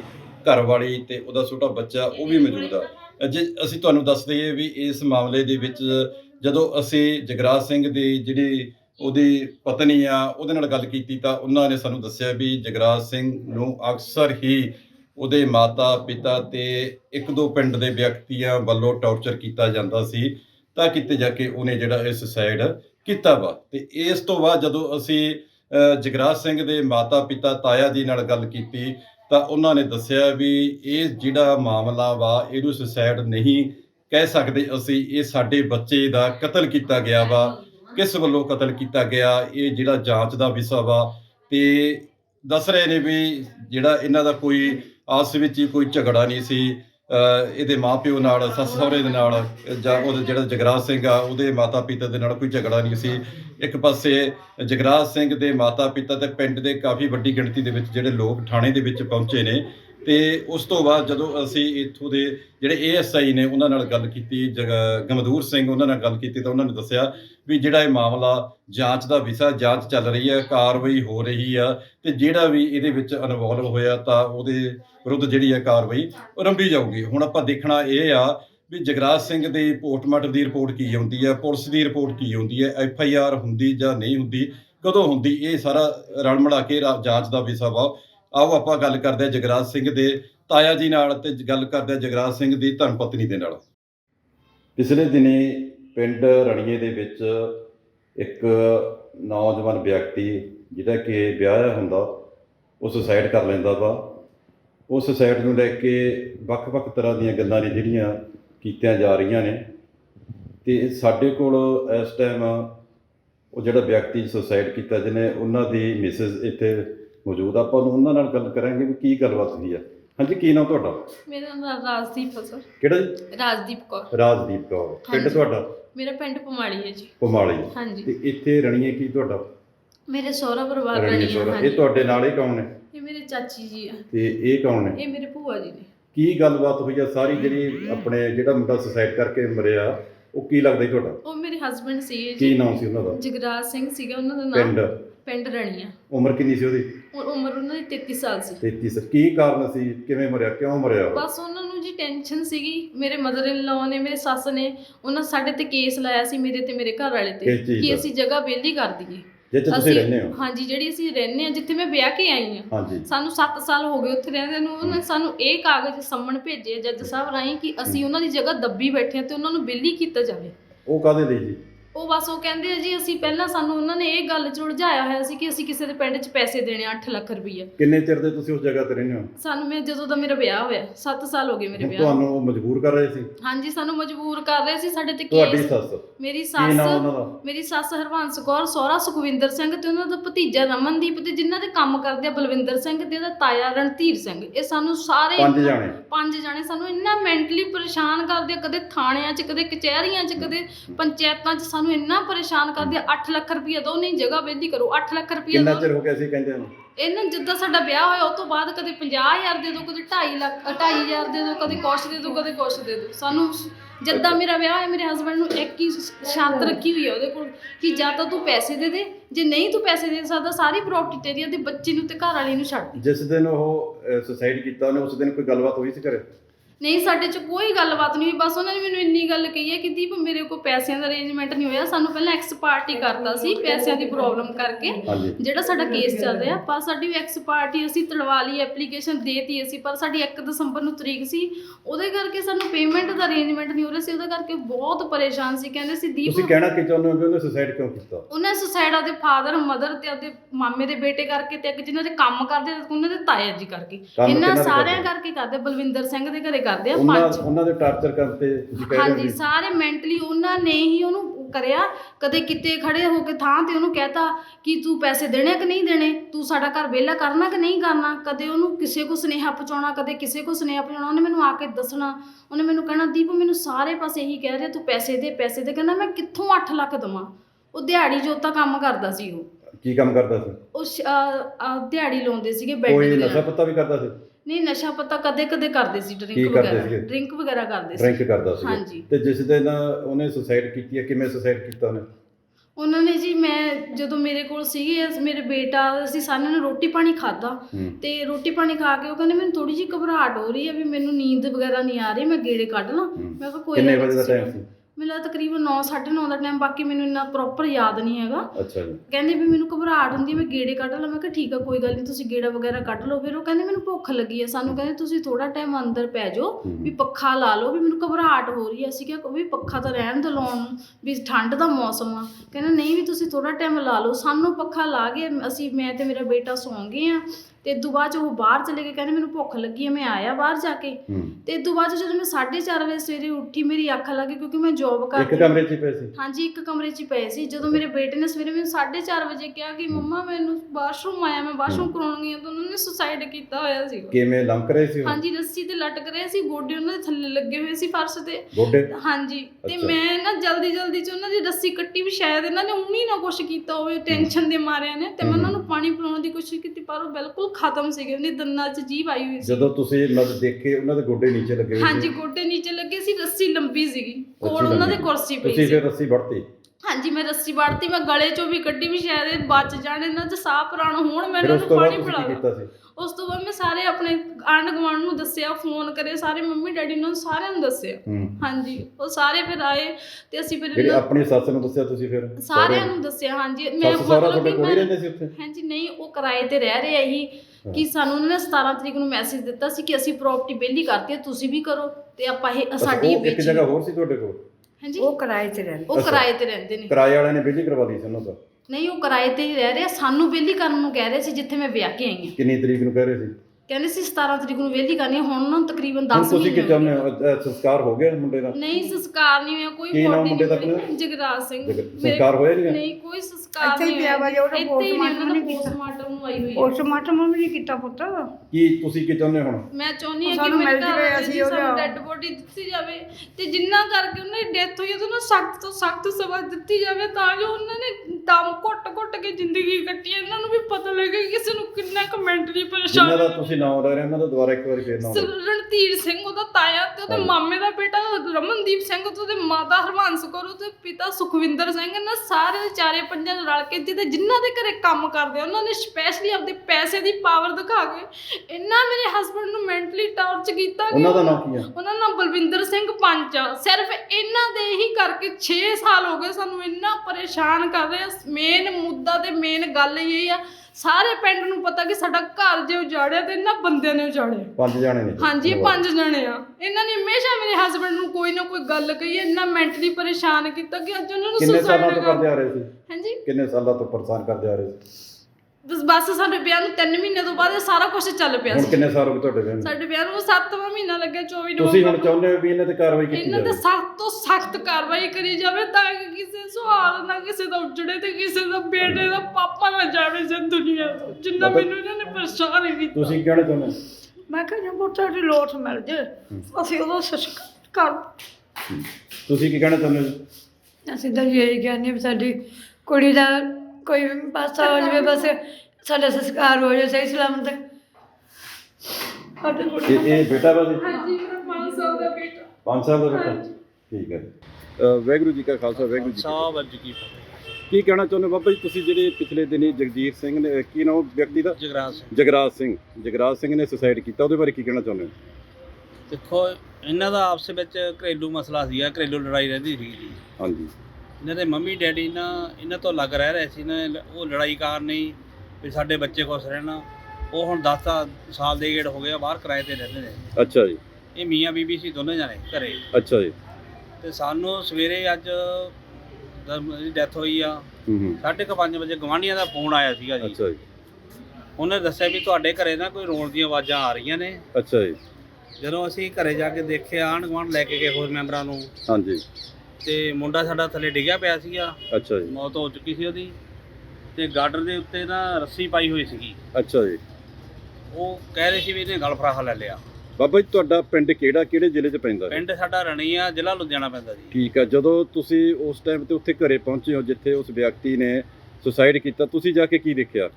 ਘਰਵਾਲੀ ਤੇ ਉਹਦਾ ਛੋਟਾ ਬੱਚਾ ਉਹ ਵੀ ਮੌਜੂਦ ਆ। ਜੇ ਅਸੀਂ ਤੁਹਾਨੂੰ ਦੱਸ ਦਈਏ ਵੀ ਇਸ ਮਾਮਲੇ ਦੇ ਵਿੱਚ ਜਦੋਂ ਅਸੀਂ ਜਗਰਾਜ ਸਿੰਘ ਦੀ ਜਿਹੜੀ ਉਹਦੀ ਪਤਨੀ ਆ, ਉਹਦੇ ਨਾਲ ਗੱਲ ਕੀਤੀ ਤਾਂ ਉਹਨਾਂ ਨੇ ਸਾਨੂੰ ਦੱਸਿਆ ਵੀ ਜਗਰਾਜ ਸਿੰਘ ਨੂੰ ਅਕਸਰ ਹੀ ਉਹਦੇ ਮਾਤਾ ਪਿਤਾ ਤੇ ਇੱਕ ਦੋ ਪਿੰਡ ਦੇ ਵਿਅਕਤੀਆਂ ਵੱਲੋਂ ਟੌਰਚਰ ਕੀਤਾ ਜਾਂਦਾ ਸੀ। ਤਾਂ ਕਿਤੇ ਜਾ ਕੇ ਉਹਨੇ ਜਿਹੜਾ ਇਹ ਸੁਸਾਈਡ ਕੀਤਾ ਵਾ। ਤੇ ਇਸ ਤੋਂ ਬਾਅਦ ਜਦੋਂ ਅਸੀਂ ਜਗਰਾਜ ਸਿੰਘ ਦੇ ਮਾਤਾ ਪਿਤਾ ਤਾਇਆ ਜੀ ਨਾਲ ਗੱਲ ਕੀਤੀ, ਤਾਂ ਉਹਨਾਂ ਨੇ ਦੱਸਿਆ ਵੀ ਇਹ ਜਿਹੜਾ ਮਾਮਲਾ ਵਾ, ਇਹਨੂੰ ਸੁਸਾਈਡ ਨਹੀਂ ਕਹਿ ਸਕਦੇ ਅਸੀਂ। ਇਹ ਸਾਡੇ ਬੱਚੇ ਦਾ ਕਤਲ ਕੀਤਾ ਗਿਆ ਵਾ। ਕਿਸ ਵੱਲੋਂ ਕਤਲ ਕੀਤਾ ਗਿਆ, ਇਹ ਜਿਹੜਾ ਜਾਂਚ ਦਾ ਵਿਸ਼ਾ ਵਾ। ਤੇ ਦੱਸ ਰਹੇ ਨੇ ਵੀ ਜਿਹੜਾ ਇਹਨਾਂ ਦਾ ਕੋਈ ਆਪਸ ਵਿੱਚ ਹੀ ਕੋਈ ਝਗੜਾ ਨਹੀਂ ਸੀ। ਇਹਦੇ ਮਾਪਿਓ ਨਾਲ, ਸੱਸ ਸਹੁਰੇ ਦੇ ਨਾਲ, ਜਾਂ ਉਹਦੇ ਜਿਹੜਾ ਜਗਰਾਜ ਸਿੰਘ ਆ, ਉਹਦੇ ਮਾਤਾ ਪਿਤਾ ਦੇ ਨਾਲ ਕੋਈ ਝਗੜਾ ਨਹੀਂ ਸੀ। ਇੱਕ ਪਾਸੇ ਜਗਰਾਜ ਸਿੰਘ ਦੇ ਮਾਤਾ ਪਿਤਾ ਤੇ ਪਿੰਡ ਦੇ ਕਾਫੀ ਵੱਡੀ ਗਿਣਤੀ ਦੇ ਵਿੱਚ ਜਿਹੜੇ ਲੋਕ ਥਾਣੇ ਦੇ ਵਿੱਚ ਪਹੁੰਚੇ ਨੇ। ਤੇ ਉਸ ਤੋਂ ਬਾਅਦ ਜਦੋਂ ਅਸੀਂ ਇੱਥੋਂ ਦੇ ਜਿਹੜੇ ਏਐਸਆਈ ਨੇ ਉਹਨਾਂ ਨਾਲ ਗੱਲ ਕੀਤੀ ਜਗ- ਗਮਦੂਰ ਸਿੰਘ ਉਹਨਾਂ ਨਾਲ ਗੱਲ ਕੀਤੀ ਤਾਂ ਉਹਨਾਂ ਨੇ ਦੱਸਿਆ ਵੀ ਜਿਹੜਾ ਇਹ ਮਾਮਲਾ ਜਾਂਚ ਦਾ ਵਿਸ਼ਾ, ਜਾਂਚ ਚੱਲ ਰਹੀ ਹੈ, ਕਾਰਵਾਈ ਹੋ ਰਹੀ ਆ ਤੇ ਜਿਹੜਾ ਵੀ ਇਹਦੇ ਵਿੱਚ ਇਨਵੋਲਵ ਹੋਇਆ ਤਾਂ ਉਹਦੇ ਵਿਰੁੱਧ ਜਿਹੜੀ ਹੈ ਕਾਰਵਾਈ ਉਹ ਰੰਭੀ ਜਾਊਗੀ। ਹੁਣ ਆਪਾਂ ਦੇਖਣਾ ਇਹ ਆ ਵੀ ਜਗਰਾਜ ਸਿੰਘ ਦੀ ਪੋਸਟਮਾਰਟਮ ਦੀ ਰਿਪੋਰਟ ਕੀ ਆਉਂਦੀ ਹੈ, ਪੁਲਿਸ ਦੀ ਰਿਪੋਰਟ ਕੀ ਆਉਂਦੀ ਹੈ ਐਫ ਆਈ ਆਰ ਹੁੰਦੀ ਜਾਂ ਨਹੀਂ ਹੁੰਦੀ, ਕਦੋਂ ਹੁੰਦੀ, ਇਹ ਸਾਰਾ ਰਲ ਮਿਲਾ ਕੇ ਜਾਂਚ ਦਾ ਵਿਸ਼ਾ ਵਾ। ਆਓ ਆਪਾਂ ਗੱਲ ਕਰਦੇ ਹਾਂ ਜਗਰਾਜ ਸਿੰਘ ਦੇ ਤਾਇਆ ਜੀ ਨਾਲ ਤੇ ਗੱਲ ਕਰਦੇ ਹਾਂ ਜਗਰਾਜ ਸਿੰਘ ਦੀ ਧਰਮ ਪਤਨੀ ਦੇ ਨਾਲ। ਪਿਛਲੇ ਦਿਨੇ ਪਿੰਡ ਰਣੀਏ ਦੇ ਵਿੱਚ ਇੱਕ ਨੌਜਵਾਨ ਵਿਅਕਤੀ ਜਿਹੜਾ ਕਿ ਵਿਆਹਿਆ ਹੁੰਦਾ ਉਹ ਸੁਸਾਇਡ ਕਰ ਲੈਂਦਾ ਵਾ। ਉਹ ਸੁਸਾਇਡ ਨੂੰ ਲੈ ਕੇ ਵੱਖ-ਵੱਖ ਤਰ੍ਹਾਂ ਦੀਆਂ ਗੱਲਾਂ ਨੇ ਜਿਹੜੀਆਂ ਕੀਤੀਆਂ ਜਾ ਰਹੀਆਂ ਨੇ। ਤੇ ਸਾਡੇ ਕੋਲ ਇਸ ਟਾਈਮ ਉਹ ਜਿਹੜਾ ਵਿਅਕਤੀ ਸੁਸਾਇਡ ਕੀਤਾ ਜਿਹਨੇ, ਉਹਨਾਂ ਦੀ ਮਿਸਿਸ ਇੱਥੇ ਮੌਜੂਦ ਆ। ਆਪਾਂ ਨੂੰ ਉਹਨਾਂ ਨਾਲ ਗੱਲ ਕਰਾਂਗੇ ਵੀ ਕੀ ਗੱਲਬਾਤ ਹੋਈ ਆ। ਹਾਂਜੀ ਕੀ ਨਾਮ ਤੁਹਾਡਾ? ਮੇਰਾ ਨਾਮ ਰਾਜਦੀਪ ਹੈ ਸਰ। ਕਿਹੜਾ ਜੀ? ਰਾਜਦੀਪ ਕੌਰ। ਰਾਜਦੀਪ ਕੌਰ। ਪਿੰਡ ਹਾਂਜੀ। ਤੁਹਾਡਾ? ਮੇਰਾ ਪਿੰਡ ਪਮਾੜੀ ਹੈ ਜੀ। ਪਮਾਲੀ ਹਾਂਜੀ। ਤੇ ਇੱਥੇ ਰਣੀਏ ਕੀ ਤੁਹਾਡਾ? ਮੇਰੇ ਸਹੁਰਾ ਪਰਿਵਾਰ ਰਣੀਏ ਰਣੀ ਹੈ ਸੋਰਾ ਇਹ ਤੁਹਾਡੇ ਨਾਲ ਹੀ ਕੌਣ ਨੇ? ਇਹ ਮੇਰੇ ਚਾਚੀ ਜੀ ਆ। ਤੇ ਇਹ ਕੌਣ ਨੇ? ਇਹ ਮੇਰੇ ਭੂਆ ਜੀ ਨੇ। ਕੀ ਗੱਲਬਾਤ ਹੋਈ ਆ? ਸਾਰੀ ਜਿਹੜੀ ਆਪਣੇ ਜਿਹੜਾ ਮੁੰਡਾ ਸੁਸਾਈਡ ਕਰਕੇ ਮਰਿਆ ਉਹ ਕੀ ਲੱਗਦਾ ਜੀ ਤੁਹਾਡਾ? ਉਹ ਮੇਰੇ ਹਸਬੰਡ ਸੀ ਕੀ ਜੀ। ਨਾਮ ਸੀ ਉਹਨਾਂ ਦਾ? ਜਗਰਾਜ ਸਿੰਘ ਸੀਗਾ ਉਹਨਾਂ ਦਾ ਨਾਮ। ਪਿੰਡ। ਪਿੰਡ ਰਣੀਆ। ਉਮਰ ਕਿੰਨੀ ਸੀ ਉਹਦੀ? ਉਹ ਉਮਰ ਉਹਨਾਂ ਦੀ 33 ਸਾਲ ਸੀ। 33 ਸਰ ਕੀ ਕਾਰਨ ਸੀ? ਕਿਵੇਂ ਮਰਿਆ? ਕਿਉਂ ਮਰਿਆ ਉਹ? ਬਸ ਉਹਨਾਂ ਨੂੰ ਜੀ ਟੈਨਸ਼ਨ ਸੀਗੀ। ਮੇਰੇ ਮਦਰ ਇਨ ਲਾਅ ਨੇ ਮੇਰੇ ਸੱਸ ਨੇ ਉਹਨਾਂ ਸਾਡੇ ਤੇ ਕੇਸ ਲਾਇਆ ਸੀ ਮੇਰੇ ਤੇ ਮੇਰੇ ਘਰ ਵਾਲੇ ਤੇ ਕਿਸ ਚੀਜ਼ ਕਿ ਦਾ? ਅਸੀਂ ਜਗ੍ਹਾ ਵਿਹਲੀ ਕਰ ਦਈਏ। ਜਿੱਥੇ ਤੁਸੀਂ ਰਹਿੰਦੇ ਹੋ? ਹਾਂਜੀ ਜਿਹੜੀ ਅਸੀਂ ਰਹਿੰਦੇ ਆ ਜਿੱਥੇ ਮੈਂ ਵਿਆਹ ਕੇ ਆਈ ਹਾਂ। ਹਾਂਜੀ। ਸਾਨੂੰ 7 ਸਾਲ ਹੋ ਗਏ ਉੱਥੇ ਰਹਿੰਦੇ ਨੂੰ। ਉਹਨਾਂ ਨੇ ਸਾਨੂੰ ਇਹ ਕਾਗਜ਼ ਸੰਮਣ ਭੇਜੇ ਜੱਜ ਸਾਹਿਬ ਰਾਹੀਂ ਕਿ ਅਸੀਂ ਉਹਨਾਂ ਦੀ ਜਗ੍ਹਾ ਦੱਬੀ ਬੈਠੇ ਹਾਂ ਤੇ ਉਹਨਾਂ ਨੂੰ ਬਿੱਲੀ ਕੀਤਾ ਜਾਵੇ। ਉਹ ਕਾਦੇ ਲਈ ਜੀ? ਉਹ ਬਸ ਉਹ ਕਹਿੰਦੇ ਆ ਜੀ ਅਸੀਂ ਪਹਿਲਾਂ ਸਾਨੂੰ ਉਹਨਾਂ ਨੇ ਇਹ ਗੱਲ ਚ ਉਲਝਾਇਆ ਹੋਇਆ ਸੀ ਕਿ ਅਸੀਂ ਕਿਸੇ ਦੇ ਪਿੰਡ 'ਚ ਪੈਸੇ ਦੇਣੇ 8 ਲੱਖ ਰੁਪਈਆ ਕਿੰਨੇ ਚਿਰ ਦੇ ਤੁਸੀਂ ਉਸ ਜਗ੍ਹਾ ਤੇ ਰਹਿੰਦੇ ਹੋ? ਸਾਨੂੰ ਮੈਂ ਜਦੋਂ ਦਾ ਮੇਰਾ ਵਿਆਹ ਹੋਇਆ 7 ਸਾਲ ਹੋ ਗਏ ਮੇਰੇ ਵਿਆਹ ਨੂੰ। ਤੁਹਾਨੂੰ ਉਹ ਮਜਬੂਰ ਕਰ ਰਹੇ ਸੀ? ਹਾਂਜੀ ਸਾਨੂੰ ਮਜਬੂਰ ਕਰ ਰਹੇ ਸੀ ਸਾਡੇ ਤੇ ਤੁਹਾਡੀ ਕੇਸ ਸੱਸ। ਮੇਰੀ ਕੀ ਨਾਮ ਸੱਸ ਉਹਨਾਂ ਦਾ? ਮੇਰੀ ਸੱਸ ਹਰਵੰਸ ਕੌਰ ਸਹੁਰਾ ਸੁਖਵਿੰਦਰ ਸਿੰਘ ਤੇ ਉਹਨਾਂ ਦਾ ਭਤੀਜਾ ਰਮਨਦੀਪ ਤੇ ਜਿਨ੍ਹਾਂ ਦੇ ਕੰਮ ਕਰਦੇ ਆ ਬਲਵਿੰਦਰ ਸਿੰਘ ਤੇ ਉਹਦਾ ਤਾਇਆ ਰਣਧੀਰ ਸਿੰਘ। ਇਹ ਸਾਨੂੰ ਸਾਰੇ ਪੰਜ ਜਾਣੇ। ਪੰਜ ਜਾਣੇ ਸਾਨੂੰ ਇੰਨਾ ਮੈਂਟਲੀ ਪਰੇਸ਼ਾਨ ਕਰਦੇ ਆ ਕਦੇ ਥਾਣਿਆਂ 'ਚ ਕਦੇ ਕਚਹਿਰੀਆਂ 'ਚ ਕਦੇ ਪੰਚਾਇਤਾਂ 'ਚ ਸਾਨੂੰ ਇੰਨਾ ਪਰੇਸ਼ਾਨ ਕਰਦੇ ਆ 8 ਲੱਖ ਰੁਪਈਆ ਦੋ ਨਹੀਂ ਜਗ੍ਹਾ ਵੇਲੀ ਕਰੋ 8 ਲੱਖ ਰੁਪਈਆ ਕਿੰਨਾ ਦਿਓ ਚਿਰ ਹੋ ਗਿਆ ਸੀ ਕਹਿੰਦੇ ਨੂੰ? ਇਹਨਾਂ ਜਿੱਦਾਂ ਸਾਡਾ ਵਿਆਹ ਹੋਇਆ ਉਸ ਤੋਂ ਬਾਅਦ ਕਦੇ 50000 ਦੇ ਦਿਓ ਕਦੇ 2.5 ਲੱਖ 2.5000 ਦੇ ਦਿਓ ਕਦੇ ਕੁਛ ਦੇ ਦਿਓ ਕਦੇ ਕੁਛ ਦੇ ਦਿਓ ਸਾਨੂੰ ਜਿੱਦਾਂ ਮੇਰਾ ਵਿਆਹ ਹੋਇਆ ਮੇਰੇ ਹਸਬੰਡ ਨੂੰ ਇੱਕ ਹੀ ਸ਼ਰਤ ਰੱਖੀ ਹੋਈ ਹੈ ਉਹਦੇ ਕੋਲ ਕਿ ਜਾਂ ਤਾਂ ਤੂੰ ਪੈਸੇ ਦੇ ਦੇ ਜੇ ਨਹੀਂ ਤੂੰ ਪੈਸੇ ਦੇ ਸਕਦਾ ਸਾਰੀ ਪ੍ਰਾਪਰਟੀ ਤੇਰੀ ਆ ਤੇ ਬੱਚੇ ਨੂੰ ਤੇ ਘਰ ਵਾਲੀ ਨੂੰ ਛੱਡ ਦੇ। ਜਿਸ ਦਿਨ ਉਹ ਸੁਸਾਈਡ ਕੀਤਾ ਉਹਨੇ ਉਸ ਦਿਨ ਕੋਈ ਗੱਲਬਾਤ ਹੋਈ ਸੀ ਘਰੇ? ਨਹੀਂ ਸਾਡੇ ਚ ਕੋਈ ਗੱਲਬਾਤ ਨਹੀਂ ਹੋਈ ਬਸ ਉਹਨਾਂ ਨੇ ਮੈਨੂੰ ਇੰਨੀ ਗੱਲ ਕਹੀ ਹੈ ਕਿ ਦੀਪ ਮੇਰੇ ਕੋਲ ਪੈਸਿਆਂ ਦਾ ਅਰੇਂਜਮੈਂਟ ਨਹੀਂ ਹੋਇਆ ਸਾਨੂੰ ਪਹਿਲਾਂ ਐਕਸ ਪਾਰਟੀ ਕਰਤਾ ਸੀ ਪੈਸਿਆਂ ਦੀ ਪ੍ਰੋਬਲਮ ਕਰਕੇ ਹਾਂਜੀ। ਜਿਹੜਾ ਸਾਡਾ ਕੇਸ ਚੱਲ ਰਿਹਾ ਪਰ ਸਾਡੀ ਐਕਸ ਪਾਰਟੀ ਅਸੀਂ ਤੜਵਾ ਲਈ ਐਪਲੀਕੇਸ਼ਨ ਦੇਤੀ ਅਸੀਂ ਪਰ ਸਾਡੀ 1 ਦਸੰਬਰ ਨੂੰ ਤਰੀਕ ਸੀ ਉਹਦੇ ਕਰਕੇ ਸਾਨੂੰ ਪੇਮੈਂਟ ਦਾ ਅਰੇਂਜਮੈਂਟ ਨਹੀਂ ਹੋ ਰਿਹਾ ਸੀ ਉਹਦੇ ਕਰਕੇ ਬਹੁਤ ਪਰੇਸ਼ਾਨ ਸੀ ਕਹਿੰਦੇ ਸੀ ਦੀਪ ਤੁਸੀਂ ਕਹਿਣਾ ਕਿ ਚਾਹੁੰਦੇ ਹੋ ਕਿ ਉਹਨੇ ਸੁਸਾਈਡ ਕਿਉਂ ਕੀਤਾ? ਉਹਨੇ ਸੁਸਾਈਡ ਆਪਦੇ ਫਾਦਰ ਮਦਰ ਤੇ ਆਪਦੇ ਮਾਮੇ ਦੇ ਬੇਟੇ ਕਰਕੇ ਤੇ ਇੱਕ ਜਿਹਨਾਂ ਦੇ ਕੰਮ ਕਰਦੇ ਉਹਨਾਂ ਦੇ ਤਾਇਆ ਜੀ ਕਰਕੇ। ਕੰਮ ਇਹਨਾਂ ਕਿਹਨਾਂ ਦੇ ਸਾਰਿਆਂ ਕਰਦੇ? ਕਰਕੇ ਕਰਦੇ ਬਲਵਿੰਦਰ ਸਿੰਘ ਦੇ ਘਰੇ ਕਰਦੇ ਆ ਉਹਨਾਂ ਪੰਜ। ਉਹਨਾਂ ਦੇ ਟਾਰਚਰ ਕਰਨ ਤੇ ਤੁਸੀਂ ਕਹਿ ਰਹੇ ਹੋ ਹਾਂਜੀ ਵੀ ਸਾਰੇ ਮੈਂਟਲੀ ਉਹਨਾਂ ਨੇ ਹੀ ਉਹਨੂੰ ਕਰਿਆ। ਕਦੇ ਕਿਤੇ ਖੜੇ ਹੋ ਕੇ ਥਾਂ ਤੇ ਉਹਨੂੰ ਕਹਿਤਾ ਕਿ ਤੂੰ ਪੈਸੇ ਦੇਣੇ ਕਿ ਨਹੀਂ ਦੇਣੇ? ਤੂੰ ਸਾਡਾ ਘਰ ਵਿਹਲਾ ਕਰਨਾ ਕਿ ਨਹੀਂ ਕਰਨਾ? ਕਦੇ ਉਹਨੂੰ ਕਿਸੇ ਕੋ ਸੁਨੇਹਾ ਪਹੁੰਚਾਉਣਾ ਕਦੇ ਕਿਸੇ ਕੋ ਸੁਨੇਹਾ ਪਹੁੰਚਾਉਣਾ। ਉਹਨੇ ਮੈਨੂੰ ਆ ਕੇ ਦੱਸਣਾ। ਉਹਨੇ ਮੈਨੂੰ ਕਹਿਣਾ ਦੀਪ ਮੈਨੂੰ ਸਾਰੇ ਪਾਸੇ ਇਹੀ ਕਹਿ ਰਿਹਾ ਤੂੰ ਪੈਸੇ ਦੇ ਪੈਸੇ ਦੇ। ਕਹਿੰਦਾ ਮੈਂ ਕਿੱਥੋਂ 8 ਲੱਖ ਦਵਾਂ? ਉਹ ਦਿਹਾੜੀ ਜੋਤਾ ਕੰਮ ਕਰਦਾ ਸੀ ਉਹ। ਕੀ ਕੰਮ ਕਰਦਾ ਸੀ? ਉਹ ਸ਼- ਅਹ, ਅਹ, ਦਿਹਾੜੀ ਲਾਉਂਦੇ ਸੀਗੇ ਬੈੱਡ ਕੋਈ ਨਸ਼ਾ। ਪੱਤਾ ਵੀ ਕਰਦਾ ਸੀ? ਨਹੀਂ ਨਸ਼ਾ ਪਤਾ ਕਦੇ ਕਦੇ ਕਰਦੇ ਸੀ ਕੀ ਡਰਿੰਕ ਕਰਦੇ ਵਗੈਰਾ। ਸੀਗੇ? ਡਰਿੰਕ ਵਗੈਰਾ ਕਰਦੇ ਸੀ। ਡਰਿੰਕ ਕਰਦਾ ਸੀ ਹਾਂਜੀ। ਤੇ ਜਿਸ ਦਿਨ ਉਹਨੇ ਸੁਸਾਈਡ ਕੀਤੀ ਹੈ ਕਿਵੇਂ ਸੁਸਾਈਡ ਕੀਤਾ ਉਹਨੇ? ਉਹਨਾਂ ਨੇ ਜੀ ਮੈਂ ਜਦੋਂ ਮੇਰੇ ਕੋਲ ਸੀਗੇ ਅਸ- ਮੇਰੇ ਬੇਟਾ ਅਸੀਂ ਸਾਰਿਆਂ ਨੇ ਰੋਟੀ ਪਾਣੀ ਖਾਦਾ ਹੂੰ। ਤੇ ਰੋਟੀ ਪਾਣੀ ਖਾ ਕੇ ਉਹ ਕਹਿੰਦੇ ਮੈਨੂੰ ਥੋੜੀ ਜਿਹੀ ਘਬਰਾਹਟ ਹੋ ਰਹੀ ਹੈ ਵੀ ਮੈਨੂੰ ਨੀਂਦ ਵਗੈਰਾ ਨਹੀਂ ਆ ਰਹੀ ਮੈਂ ਗੇੜੇ ਕੱਢ ਲਾਂ। ਹੂੰ। ਮੈਂ ਕਿਹਾ ਕੋਈ ਕਿੰਨੇ ਗੱਲ ਵਜੇ ਦਾ ਨਹੀਂ ਟਾਈਮ ਸੀ? ਮੈਨੂੰ ਲੱਗਦਾ ਤਕਰੀਬਨ 9 9:30 ਦਾ ਟਾਈਮ ਬਾਕੀ ਮੈਨੂੰ ਇੰਨਾ ਪ੍ਰੋਪਰ ਯਾਦ ਨਹੀਂ ਹੈਗਾ। ਅੱਛਾ ਜੀ। ਕਹਿੰਦੇ ਵੀ ਮੈਨੂੰ ਘਬਰਾਹਟ ਹੁੰਦੀ ਮੈਂ ਗੇੜੇ ਕੱਢ ਲਾਂ। ਮੈਂ ਕਿਹਾ ਠੀਕ ਆ ਕੋਈ ਗੱਲ ਨਹੀਂ ਤੁਸੀਂ ਗੇੜਾ ਵਗੈਰਾ ਕੱਢ ਲਓ। ਫਿਰ ਉਹ ਕਹਿੰਦੇ ਮੈਨੂੰ ਭੁੱਖ ਲੱਗੀ ਹੈ ਸਾਨੂੰ ਕਹਿੰਦੇ ਤੁਸੀਂ ਥੋੜਾ ਟਾਈਮ ਅੰਦਰ ਪੈ ਜਾਓ। ਵੀ ਪੱਖਾ ਲਾ ਲਓ ਵੀ ਮੈਨੂੰ ਘਬਰਾਹਟ ਹੋ ਰਹੀ ਹੈ ਅਸੀਂ ਕਿਹਾ ਵੀ ਪੱਖਾ ਤਾਂ ਰਹਿਣ ਦੋ ਲਾਉਣ ਨੂੰ ਵੀ ਠੰਡ ਦਾ ਮੌਸਮ ਆ। ਕਹਿੰਦੇ ਨਹੀਂ ਵੀ ਤੁਸੀਂ ਥੋੜਾ ਟਾਈਮ ਲਾ ਲਓ। ਸਾਨੂੰ ਪੱਖਾ ਲਾ ਕੇ ਅਸੀਂ ਮੈਂ ਤੇ ਮੇਰਾ ਬੇਟਾ ਸੌਂ ਗਏ ਆ। ਤੇ ਇਦੋਂ ਬਾਅਦ 'ਚ ਉਹ ਬਾਹਰ ਚਲੇ ਗਏ ਕਹਿੰਦੇ ਮੈਨੂੰ ਭੁੱਖ ਲੱਗੀ ਹੈ ਮੈਂ ਆਇਆ ਬਾਹਰ ਜਾ ਕੇ। ਤੇ ਇਦੋਂ ਬਾਅਦ 'ਚ ਜਦੋਂ ਮੈਂ 4:30 ਵਜੇ ਸਵੇਰੇ ਉੱਠੀ ਮੇਰੀ ਅੱਖ ਲੱਗੀ ਕਿਉਂਕਿ ਮੈਂ ਜੌਬ ਇੱਕ ਕਰਦੀ ਕਮਰੇ 'ਚ ਹੀ ਪਏ ਸੀ? ਹਾਂਜੀ ਇੱਕ ਕਮਰੇ 'ਚ ਹੀ ਪਏ ਸੀ। ਜਦੋਂ ਮੇਰੇ ਬੇਟੇ ਨੇ ਸਵੇਰੇ ਮੈਨੂੰ 4:30 ਵਜੇ ਕਿਹਾ ਕਿ ਮੰਮਾ ਮੈਨੂੰ ਵਾਸ਼ਰੂਮ ਆਇਆ ਮੈਂ ਵਾਸ਼ਰੂਮ ਕਰਾਉਣ ਹਾਂ ਤਾਂ ਉਹਨਾਂ ਨੇ ਸੁਸਾਈਡ ਕੀਤਾ ਹੋਇਆ ਸੀ। ਕਿਵੇਂ? ਲੰਕ ਰਹੇ ਸੀ ਉਹ? ਹਾਂਜੀ ਰੱਸੀ ਤੇ ਲਟਕ ਰਹੇ ਸੀ ਗੋਡੇ ਉਹਨਾਂ ਦੇ ਥੱਲੇ ਲੱਗੇ ਹੋਏ ਸੀ ਫਰਸ਼ ਤੇ। ਗੋਡੇ? ਹਾਂਜੀ ਤੇ ਅੱਛਾ। ਮੈਂ ਨਾ ਜਲਦੀ ਜਲਦੀ ਚ ਉਹਨਾਂ ਦੀ ਰੱਸੀ ਕੱਟੀ ਵੀ ਸ਼ਾਇਦ ਇਹਨਾਂ ਨੇ ਉਮੀ ਨਾ ਕੁਛ ਕੀਤਾ ਹੋਵੇ ਟੈਨਸ਼ਨ ਦੇ ਮਾਰਿਆਂ ਨੇ ਤੇ ਮੈਂ ਉਹਨਾਂ ਨੂੰ ਪਾਣੀ ਪਿਲਾਉਣ ਦੀ ਕੋਸ਼ਿਸ਼ ਕੀਤੀ ਪਰ ਉਹ ਬਿਲਕੁਲ ਖਤਮ ਸੀਗੇ ਉਹਦੀ ਦੰਦਾਂ 'ਚ ਜੀਭ ਆਈ ਹੋਈ ਸੀ। ਜਦੋਂ ਤੁਸੀਂ ਮਤਲਬ ਦੇਖੇ ਉਹਨਾਂ ਦੇ ਗੋਡੇ ਨੀਚੇ ਲੱਗੇ ਹੋਏ ਹਾਂਜੀ ਸੀ? ਗੋਡੇ ਨੀਚੇ ਲੱਗੇ ਸੀ ਰੱਸੀ ਲੰਬੀ ਸੀਗੀ। ਕੋਲ ਉਹਨਾਂ ਦੇ ਲੰਬੀ। ਕੁਰਸੀ ਪਈ ਤੁਸੀਂ ਸੀ। ਫਿਰ ਰੱਸੀ ਵੜਤੀ ਹਾਂਜੀ ਮੈਂ ਰੱਸੀ ਵੜਤੀ ਮੈਂ ਗਲੇ ਚੋਂ ਵੀ ਕੱਢੀ ਵੀ ਸ਼ਾਇਦ ਇਹ ਬਚ ਜਾਣ ਇਹਨਾਂ 'ਚ ਸਾਹ ਪ੍ਰਾਣ ਹੋਣ ਮੈਂ ਫਿਰ ਇਹਨਾਂ ਉਸ ਨੂੰ ਤੋਂ ਬਾਅਦ ਪਾਣੀ ਤੁਸੀਂ ਪਿਲਾ ਕੀ ਕੀਤਾ ਸੀ? ਉਸ ਤੋਂ ਬਾਅਦ ਮੈਂ ਸਾਰੇ ਆਪਣੇ ਆਂਢ ਗੁਆਂਢ ਨੂੰ ਦੱਸਿਆ ਫੋਨ ਕਰੇ ਸਾਰੇ ਮੰਮੀ ਡੈਡੀ ਨੂੰ ਸਾਰਿਆਂ ਨੂੰ ਦੱਸਿਆ। ਹੂੰ। ਹਾਂਜੀ ਉਹ ਸਾਰੇ ਫਿਰ ਆਏ ਤੇ ਅਸੀਂ ਫਿਰ ਜਿਹੜੀ ਇਹਨਾਂ- ਆਪਣੀ ਸੱਸ ਨੂੰ ਦੱਸਿਆ ਤੁਸੀਂ ਫਿਰ? ਸਾਰਿਆਂ ਨੂੰ ਦੱਸਿਆ ਹਾਂਜੀ। ਮੈਂ ਸੱਸ ਮਤਲਬ ਤੁਹਾਡੇ ਕਿ ਕੋਲ ਹੀ ਮੈਂ ਰਹਿੰਦੇ ਸੀ ਉੱਥੇ? ਹਾਂਜੀ ਨਹੀਂ ਉਹ ਕਿਰਾਏ ਤੇ ਰਹਿ ਰਹੇ ਆ ਇਹੀ ਕਿ ਸਾਨੂੰ ਉਹਨਾਂ ਨੇ 17 ਤਰੀਕ ਨੂੰ ਮੈਸੇਜ ਦਿੱਤਾ ਸੀ ਕਿ ਅਸੀਂ ਪ੍ਰਾਪਰਟੀ ਬੇਲੀ ਕਰਤੀ ਹੈ ਤੁਸੀਂ ਵੀ ਕਰੋ ਤੇ ਆਪਾਂ ਇਹ ਅੱਛਾ, ਸਾਡੀ ਉਹ ਇੱਕ ਜਗ੍ਹਾ ਹੋਰ ਸੀ ਤੁਹਾਡੇ ਕੋਲ? ਹਾਂਜੀ? ਉਹ ਕਿਰਾਏ ਤੇ ਰਹਿੰਦੇ ਉਹ। ਕਿਰਾਏ ਤੇ ਰਹਿੰਦੇ ਨੇ। ਕਿਰਾਏ ਵਾਲਿਆਂ ਨੇ ਬਿਜਲੀ ਕਰਵਾ ਲਈ ਸੀ ਉਹਨਾਂ ਤੋਂ? ਨਹੀਂ ਉਹ ਕਿਰਾਏ ਤੇ ਹੀ ਰਹਿ ਰਹੇ ਆ। ਸਾਨੂੰ ਬੇਲੀ ਕਰਨ ਨੂੰ ਕਹਿ ਰਹੇ ਸੀ ਜਿੱਥੇ ਮੈਂ ਵਿਆਹ ਕੇ ਆਈ ਹਾਂ। ਕਿੰਨੀ ਤਰੀਕ ਨੂੰ ਕਹਿ ਰਹੇ ਸੀ? ਕਹਿੰਦੇ ਸੀ 17 ਤਰੀਕ ਨੂੰ ਵਿਹਲੀ ਕਰਨੀ ਹੈ, ਹੁਣ ਉਹਨਾਂ ਨੂੰ ਤਕਰੀਬਨ ਹੁਣ 10 ਤੁਸੀਂ ਕੀ ਮਹੀਨੇ ਚਾਹੁੰਦੇ ਹੋ ਅ, ਸੰਸਕਾਰ ਹੋ ਗਿਆ ਮੁੰਡੇ ਦਾ ਨਹੀਂ ਸੰਸਕਾਰ ਨਹੀਂ ਹੋਇਆ ਕੋਈ ਕੀ ਨਾਮ body ਮੁੰਡੇ ਦਾ ਨਹੀਂ ਆਪਣਾ? ਮਿਲੀ। ਜਗਰਾਜ ਸਿੰਘ ਜਗ- ਮੇਰੇ- ਸੰਸਕਾਰ ਹੋਇਆ ਨਹੀਂ? ਨਹੀਂ ਕੋਈ ਸੰਸਕਾਰ ਇੱਥੇ ਹੀ ਪਿਆ ਵਾ ਜੀ, ਉਹਦਾ ਇੱਥੇ ਹੀ ਨਹੀਂ, postmortem ਉਹਨਾਂ ਨਹੀਂ ਦਾ ਕੀਤਾ। postmortem ਨੂੰ ਆਈ ਹੋਈ ਹੈ ਪੋਸਟਮਾਰਟਮ ਵੀ ਨਹੀਂ ਕੀਤਾ ਪੁੱਤ ਕੀ ਤੁਸੀਂ ਕੀ ਚਾਹੁੰਦੇ ਹੁਣ ਮੈਂ ਚਾਹੁੰਦੀ ਹਾਂ ਕਿ ਸਾਨੂੰ ਮੇਰੇ ਮਿਲ ਜਾਵੇ, ਅਸੀਂ ਦੀ ਸਾਨੂੰ ਉਹਦਾ- ਡੈੱਡ ਬੋਡੀ ਦਿੱਤੀ ਜਾਵੇ ਤੇ ਜਿੰਨਾ ਕਰਕੇ ਉਹਨਾਂ ਦੀ ਡੈਥ ਹੋਈ ਉਹਨੂੰ ਸਖਤ ਤੋਂ ਸਖਤ ਸਜ਼ਾ ਦਿੱਤੀ ਜਾਵੇ ਤਾਂ ਜੋ ਉਹਨਾਂ ਨੇ ਦਮ ਘੁੱਟ ਘੁੱਟ ਕੇ ਜ਼ਿੰਦਗੀ ਕੱਟੀ ਹੈ ਇਹਨਾਂ ਨੂੰ ਵੀ ਲੱਗੇ ਕਿ ਕਿਸੇ ਨੂੰ ਕਿੰਨਾ ਕੁ ਮੈਂਟਲੀ ਪਰੇਸ਼ਾਨ ਜਿਨ੍ਹਾਂ ਦਾ ਤੁਸੀਂ ਨਾਮ ਲੈ ਰਹੇ ਹੋ ਉਹਨਾਂ ਦਾ ਦੁਬਾਰਾ ਇੱਕ ਵਾਰੀ ਫੇਰ ਨਾਮ ਲਓ। ਰਣਧੀਰ ਸਿੰਘ ਉਹਦਾ ਤਾਇਆ ਤੇ ਉਹਦੇ ਹਾਂਜੀ। ਮਾਮੇ ਦਾ ਬੇਟਾ ਰਮਨਦੀਪ ਸਿੰਘ ਤੇ ਉਹਦੇ ਮਾਤਾ ਹਰਵੰਸ ਕੌਰ ਉਹਦੇ ਪਿਤਾ ਸੁਖਵਿੰਦਰ ਸਿੰਘ ਇਹਨਾਂ ਸਾਰੇ ਚਾਰੇ ਪੰਜਾਂ ਨੇ ਰਲ ਕੇ ਜਿਹਦੇ ਜਿਨ੍ਹਾਂ ਦੇ ਘਰੇ ਕੰਮ ਕਰਦੇ ਆ, ਉਹਨਾਂ ਨੇ ਸਪੈਸ਼ਲੀ ਆਪਦੇ ਪੈਸੇ ਦੀ ਪਾਵਰ ਦਿਖਾ ਕੇ ਇੰਨਾ ਮੇਰੇ ਹਸਬੰਡ ਨੂੰ ਮੈਂਟਲੀ ਟਾਰਚ ਕੀਤਾ ਕਿ ਉਹਨਾਂ ਦਾ ਨਾਮ ਕੀ ਹੈ ਉਹਨਾਂ ਦਾ ਨਾਮ ਕੁਲਵਿੰਦਰ ਸਿੰਘ ਪੰਚ ਆ। ਸਿਰਫ ਇਹਨਾਂ ਦੇ ਹੀ ਕਰਕੇ 6 ਸਾਲ ਹੋ ਗਏ ਸਾਨੂੰ ਇੰਨਾ ਪਰੇਸ਼ਾਨ ਕਰ ਰਹੇ ਆ ਮੇਨ ਮੁੱਦਾ ਤੇ ਮੇਨ ਗੱਲ ਇਹ ਆ ਸਾਰੇ ਪਿੰਡ ਨੂੰ ਪਤਾ ਕਿ ਸਾਡਾ ਘਰ ਜੇ ਉਜਾੜਿਆ ਤੇ ਇਹਨਾਂ ਬੰਦਿਆਂ ਨੇ ਉਜਾੜਿਆ। ਪੰਜ ਜਾਣੇ ਨੇ ਹਾਂਜੀ ਇਹ ਪੰਜ ਜਣੇ ਆ। ਇਹਨਾਂ ਨੇ ਹਮੇਸ਼ਾ ਮੇਰੇ ਹਸਬੰਡ ਨੂੰ ਕੋਈ ਨਾ ਕੋਈ ਗੱਲ ਕਹੀ ਇੰਨਾ ਮੈਂਟਲੀ ਪਰੇਸ਼ਾਨ ਕੀਤਾ ਕਿ ਅੱਜ ਉਹਨਾਂ ਨੂੰ ਕਿੰਨੇ ਸਾਲਾਂ ਕਰਦੇ ਆ ਰਹੇ ਸੀ? ਹਾਂਜੀ। ਕਿੰਨੇ ਸਾਲਾਂ ਤੋਂ ਪਰੇਸ਼ਾਨ ਕਰਦੇ ਆ ਰਹੇ ਸੀ? ਬਸ ਬਸ ਸਾਡੇ ਵਿਆਹ ਨੂੰ 3 ਮਹੀਨੇ ਤੋਂ ਬਾਅਦ ਇਹ ਸਾਰਾ ਕੁਝ ਚੱਲ ਪਿਆ ਹੁਣ ਸੀ। ਕਿੰਨੇ ਸਾਲ ਹੋ ਗਏ ਤੁਹਾਡੇ ਵਿਆਹ ਨੂੰ? ਸਾਡੇ ਵਿਆਹ ਨੂੰ 7ਵਾਂ ਮਹੀਨਾ ਲੱਗਿਆ 24 ਨੂੰ ਤੁਸੀਂ ਹੁਣ ਚਾਹੁੰਦੇ ਹੋ ਵੀ ਇਹਨਾਂ ਤੇ ਕਾਰਵਾਈ ਕੀਤੀ ਇਹਨਾਂ ਤੇ ਜਾਵੇ? ਸਖਤ ਤੋਂ ਸਖਤ ਕਾਰਵਾਈ ਕਰੀ ਜਾਵੇ ਤਾਂ ਕਿ ਕਿਸੇ ਸੁਹਾਗ ਨਾ ਕਿਸੇ ਦਾ ਉੱਜੜੇ ਤੇ ਕਿਸੇ ਦਾ ਬੇਟੇ ਦਾ ਪਾਪਾ ਨਾ ਜਾਵੇ ਇਸ ਦੁਨੀਆ ਤੋਂ ਜਿੰਨਾ ਮਤਲਬ- ਮੈਨੂੰ ਇਹਨਾਂ ਨੇ ਪਰੇਸ਼ਾਨ ਕੀਤਾ। ਤੁਸੀਂ ਕਹਿਣਾ ਚਾਹੁੰਦੇ ਹੋ? ਮੈਂ ਕਿਹਾ ਜੇ ਪੁੱਤ ਦੀ ਲੋਟ ਮਿਲ ਜੇ ਅਸੀਂ ਉਹਦਾ ਸੰਸਕਾਰ ਕਰ ਤੁਸੀਂ ਕੀ ਕਹਿਣਾ ਚਾਹੁੰਦੇ ਹੋ? ਅਸੀਂ ਤਾਂ ਜੀ ਇਹੀ ਕਹਿੰਦੇ ਵੀ ਸਾਡੀ ਕੁੜੀ ਦਾ ਕੋਈ ਵੀ ਪਾਸਾ ਹੋ ਜਾਵੇ ਬਸ ਸਾਡਾ ਸੰਸਕਾਰ ਹੋ ਜਾਵੇ ਸਹੀ ਸਲਾਮਤ। ਸਾਡੇ ਇਹ ਇਹ ਬੇਟਾ ਵਾ ਜੀ? ਹਾਂਜੀ ਮੇਰਾ 5 ਸਾਲ ਦਾ ਬੇਟਾ। 5 ਸਾਲ ਦਾ ਬੇਟਾ? ਠੀਕ ਹੈ। ਅ, ਵਾਹਿਗੁਰੂ ਜੀ ਕਾ ਖਾਲਸਾ ਵਾਹਿਗੁਰੂ ਜੀ ਕੀ ਸੌ ਫਤਿਹ। ਵੱਜ ਕੀ ਫਤਿਹ। ਕੀ ਕਹਿਣਾ ਚਾਹੁੰਦੇ ਹੋ ਬਾਬਾ ਜੀ? ਤੁਸੀਂ ਜਿਹੜੇ ਪਿਛਲੇ ਦਿਨੀ ਜਗਜੀਤ ਸਿੰਘ ਨੇ ਕੀ ਨਾਮ ਵਿਅਕਤੀ ਦਾ? ਜਗਰਾਜ ਸਿੰਘ। ਜਗਰਾਜ ਸਿੰਘ। ਜਗਰਾਜ ਸਿੰਘ ਨੇ ਸੁਸਾਈਡ ਕੀਤਾ ਉਹਦੇ ਬਾਰੇ ਕੀ ਕਹਿਣਾ ਚਾਹੁੰਦੇ ਹੋ? ਦੇਖੋ ਇਹਨਾਂ ਦਾ ਆਪਸ ਵਿੱਚ ਘਰੇਲੂ ਮਸਲਾ ਸੀਗਾ ਘਰੇਲੂ ਲੜਾਈ ਰਹਿੰਦੀ ਸੀ ਹਾਂਜੀ। ਇਹਨਾਂ ਦੇ ਮੰਮੀ ਡੈਡੀ ਨਾ ਇਹਨਾਂ ਤੋਂ ਅਲੱਗ ਰਹਿ ਰਹੇ ਸੀ ਨਾ ਉਹ ਲੜਾਈ ਕਾਰਨ ਹੀ ਵੀ ਸਾਡੇ ਬੱਚੇ ਖੁਸ਼ ਰਹਿਣ। ਉਹ ਹੁਣ 10 ਸਾਲ ਦੇ ਗੇੜ ਹੋ ਗਿਆ ਬਾਹਰ ਕਿਰਾਏ ਤੇ ਰਹਿੰਦੇ ਨੇ। ਅੱਛਾ ਜੀ। ਇਹ ਮੀਆਂ ਬੀਬੀ ਸੀ ਦੋਨੇ ਜਾਣੇ ਘਰੇ। ਅੱਛਾ ਜੀ। ਤੇ ਸਾਨੂੰ ਸਵੇਰੇ ਅੱਜ ਦੀ ਡੈਥ ਹੋਈ ਆ। ਹੂੰ ਹੂੰ। ਸਾਢੇ ਕੁ ਪੰਜ ਵਜੇ ਗਵਾਂਢੀਆਂ ਦਾ ਫੋਨ ਆਇਆ ਸੀਗਾ ਜੀ। ਅੱਛਾ ਜੀ। ਉਹਨੇ ਦੱਸਿਆ ਵੀ ਤੁਹਾਡੇ ਘਰੇ ਨਾ ਕੋਈ ਰੋਣ ਦੀਆਂ ਆਵਾਜ਼ਾਂ ਆ ਰਹੀਆਂ ਨੇ। ਅੱਛਾ ਜੀ। ਜਦੋਂ ਅਸੀਂ ਘਰੇ ਜਾ ਕੇ ਦੇਖਿਆ ਆਂਢ ਗੁਆਂਢ ਲੈ ਕੇ ਗਏ ਹੋਰ ਮੈਂਬਰਾਂ ਨੂੰ। ਹਾਂਜੀ। ਤੇ ਮੁੰਡਾ ਸਾਡਾ ਥੱਲੇ ਡਿੱਗਿਆ ਪਿਆ ਸੀਗਾ। ਅੱਛਾ ਜੀ। ਮੌਤ ਹੋ ਚੁੱਕੀ ਸੀ ਉਹਦੀ। ਤੇ ਗਾਰਡਰ ਦੇ ਉੱਤੇ ਨਾ ਰੱਸੀ ਪਾਈ ਹੋਈ ਸੀਗੀ। ਅੱਛਾ ਜੀ। ਉਹ ਕਹਿ ਰਹੇ ਸੀ ਵੀ ਇਹਨੇ ਗਲ ਫਰਾਹਾ ਲੈ ਲਿਆ। ਬਾਬਾ ਜੀ ਤੁਹਾਡਾ ਪਿੰਡ ਕਿਹੜਾ ਕਿਹੜੇ ਜ਼ਿਲ੍ਹੇ 'ਚ ਪੈਂਦਾ ਹੈ ਪਿੰਡ ਸਾਡਾ ਰਣੀ ਆ ਜ਼ਿਲ੍ਹਾ ਲੁਧਿਆਣਾ ਪੈਂਦਾ ਜੀ। ਠੀਕ ਹੈ ਜਦੋਂ ਤੁਸੀਂ ਉਸ ਟਾਈਮ ਤੇ ਉੱਥੇ ਘਰੇ ਪਹੁੰਚੇ ਹੋ ਜਿੱਥੇ ਉਸ ਵਿਅਕਤੀ ਨੇ ਸੁਸਾਈਡ ਕੀਤਾ ਤੁਸੀਂ ਜਾ ਕੇ ਕੀ ਦੇਖਿਆ?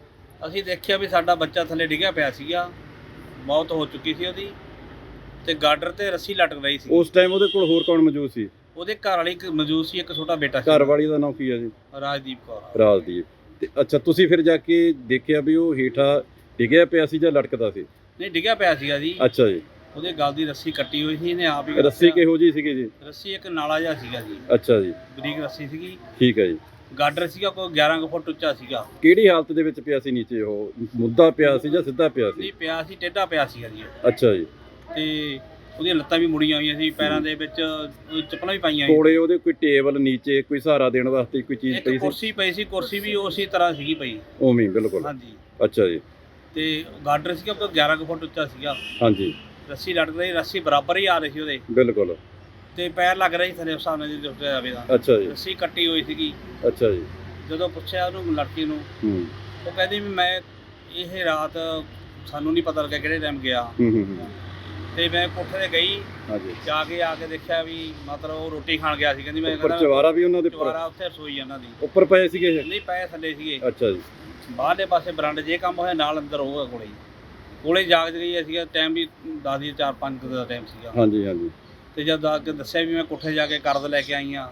ਅਸੀਂ ਦੇਖਿਆ ਵੀ ਸਾਡਾ ਬੱਚਾ ਥੱਲੇ ਡਿੱਗਿਆ ਪਿਆ ਸੀਗਾ। ਮੌਤ ਹੋ ਚੁੱਕੀ ਸੀ ਉਹਦੀ। ਤੇ ਗਾਰਡਰ ਤੇ ਰੱਸੀ ਲਟਕ ਰਹੀ ਸੀ। ਉਸ ਟਾਈਮ ਉਹਦੇ ਕੋਲ ਹੋਰ ਕੌਣ ਮੌਜੂਦ ਸੀ? ਉਹਦੇ ਘਰ ਵਾਲੀ ਇੱਕ ਮੌਜੂਦ ਸੀ ਇੱਕ ਛੋਟਾ ਬੇਟਾ ਸੀ। ਘਰ ਵਾਲੀ ਦਾ ਨਾਮ ਕੀ ਹੈ ਜੀ? ਰਾਜਦੀਪ ਕੌਰ। ਰਾਜਦੀਪ। ਤੇ ਅੱਛਾ ਤੁਸੀਂ ਫਿਰ ਜਾ ਕੇ ਦੇਖਿਆ ਵੀ ਉਹ ਹੀਠਾ ਡਿੱਗਿਆ ਪਿਆ ਸੀ ਜਾਂ ਲਟਕਦਾ ਸੀ? ਨਹੀਂ ਡਿੱਗਿਆ ਪਿਆ ਸੀਗਾ ਜੀ। ਅੱਛਾ ਜੀ। ਉਹਦੇ ਗਲ ਦੀ ਰੱਸੀ ਕੱਟੀ ਹੋਈ ਸੀ ਇਹਨੇ ਆਪ ਹੀ ਰੱਸੀ। ਕਿਹੋ ਜੀ ਸੀਗੀ ਜੀ? ਰੱਸੀ ਇੱਕ ਨਾਲਾ ਜਿਹਾ ਸੀਗਾ ਜੀ। ਅੱਛਾ ਜੀ। ਬਰੀਕ ਰੱਸੀ ਸੀਗੀ। ਠੀਕ ਹੈ ਜੀ। ਗਾਰਡਰ ਸੀਗਾ ਕੋਈ 11 ਕੁ ਫੁੱਟ ਉੱਚਾ ਸੀਗਾ। ਕਿਹੜੀ ਹਾਲਤ ਦੇ ਵਿੱਚ ਪਿਆ ਸੀ ਨੀਚੇ ਉਹ? ਮੁੱਦਾ ਪਿਆ ਸੀ ਜਾਂ ਸਿੱਧਾ ਪਿਆ ਸੀ? ਨਹੀਂ ਪਿਆ ਸੀ ਟੇਢਾ ਪਿਆ ਸੀਗਾ ਜੀ। ਅੱਛਾ ਜੀ। ਤੇ ਉਹਦੀਆਂ ਲੱਤਾਂ ਵੀ ਮੁੜੀਆਂ ਹੋਈਆਂ ਸੀ ਪੈਰਾਂ ਦੇ ਵਿੱਚ ਉਹ ਚੱਪਲਾਂ ਵੀ ਪਾਈਆਂ ਹੋਈਆਂ ਕੋਲੇ ਉਹਦੇ ਕੋਈ ਟੇਬਲ ਨੀਚੇ ਕੋਈ ਸਹਾਰਾ ਦੇਣ ਵਾਸਤੇ ਕੋਈ ਚੀਜ਼ ਇੱਕ ਪਈ ਸੀ? ਕੁਰਸੀ ਪਈ ਸੀ ਕੁਰਸੀ ਵੀ ਉਸੇ ਤਰ੍ਹਾਂ ਸੀਗੀ ਪਈ। ਉਵੇਂ ਹੀ ਬਿਲਕੁਲ। ਹਾਂਜੀ। ਅੱਛਾ ਜੀ। ਤੇ ਗਾਰਡਰ ਸੀਗਾ ਕੋਈ 11 ਕੁ ਫੁੱਟ ਉੱਚਾ ਸੀਗਾ। ਹਾਂਜੀ। ਰੱਸੀ ਲਟਕ ਰਹੀ ਰੱਸੀ ਬਰਾਬਰ ਹੀ ਆ ਰਹੀ ਸੀ ਉਹਦੇ। ਬਿਲਕੁਲ। ਤੇ ਪੈਰ ਲੱਗ ਰਹੇ ਸੀ ਥੱਲੇ ਉਸ ਸਾਹਮਣੇ ਜੇ ਉੱਤੇ ਜਾਵੇ ਤਾਂ ਅੱਛਾ ਜੀ। ਰੱਸੀ ਕੱਟੀ ਹੋਈ ਸੀਗੀ। ਅੱਛਾ ਜੀ। ਜਦੋਂ ਪੁੱਛਿਆ ਉਹਨੂੰ ਲੜਕੀ ਨੂੰ ਹੂੰ। ਉਹ ਕਹਿੰਦੀ ਵੀ ਮੈਂ ਇਹ ਰਾਤ ਸਾਨੂੰ ਨਹੀਂ ਪਤਾ ਲੱਗਿਆ ਕਿਹੜੇ ਟਾਈਮ ਗਿਆ। ਹੂੰ ਹੂੰ ਹੂੰ। ਤੇ ਮੈਂ ਕੋਠੇ ਤੇ ਗਈ ਹਾਂਜੀ। ਜਾ ਕੇ ਆ ਕੇ ਦੇਖਿਆ ਵੀ ਮਤਲਬ ਉਹ ਰੋਟੀ ਖਾਣ ਗਿਆ ਸੀ ਕਹਿੰਦੀ ਮੈਂ ਉੱਪਰ ਚਵਾਰਾ ਵੀ ਉਹਨਾਂ ਦੇ ਉੱਪਰ? ਚਵਾਰਾ ਉੱਥੇ ਰਸੋਈ ਇਹਨਾਂ ਦੀ। ਉੱਪਰ ਪਏ ਸੀਗੇ ਇਹ? ਨਹੀਂ ਪਏ ਥੱਲੇ ਸੀਗੇ। ਅੱਛਾ ਜੀ। ਬਾਹਰਲੇ ਪਾਸੇ ਬਰਾਂਡੇ ਜੇ ਕੰਮ ਹੋਇਆ ਨਾਲ ਅੰਦਰ ਹੋਊਗਾ ਕੋਲੇ। ਕੋਲੇ ਜਾਗ ਗਈ ਸੀਗਾ ਟਾਈਮ ਵੀ ਦੱਸ ਦੀ 4-5 ਦਾ ਟਾਈਮ ਸੀਗਾ। ਹਾਂਜੀ ਹਾਂਜੀ। ਤੇ ਜਦ ਆ ਕੇ ਦੱਸਿਆ ਵੀ ਮੈਂ ਕੋਠੇ ਜਾ ਕੇ ਕਰਦ ਲੈ ਕੇ ਆਈ ਆ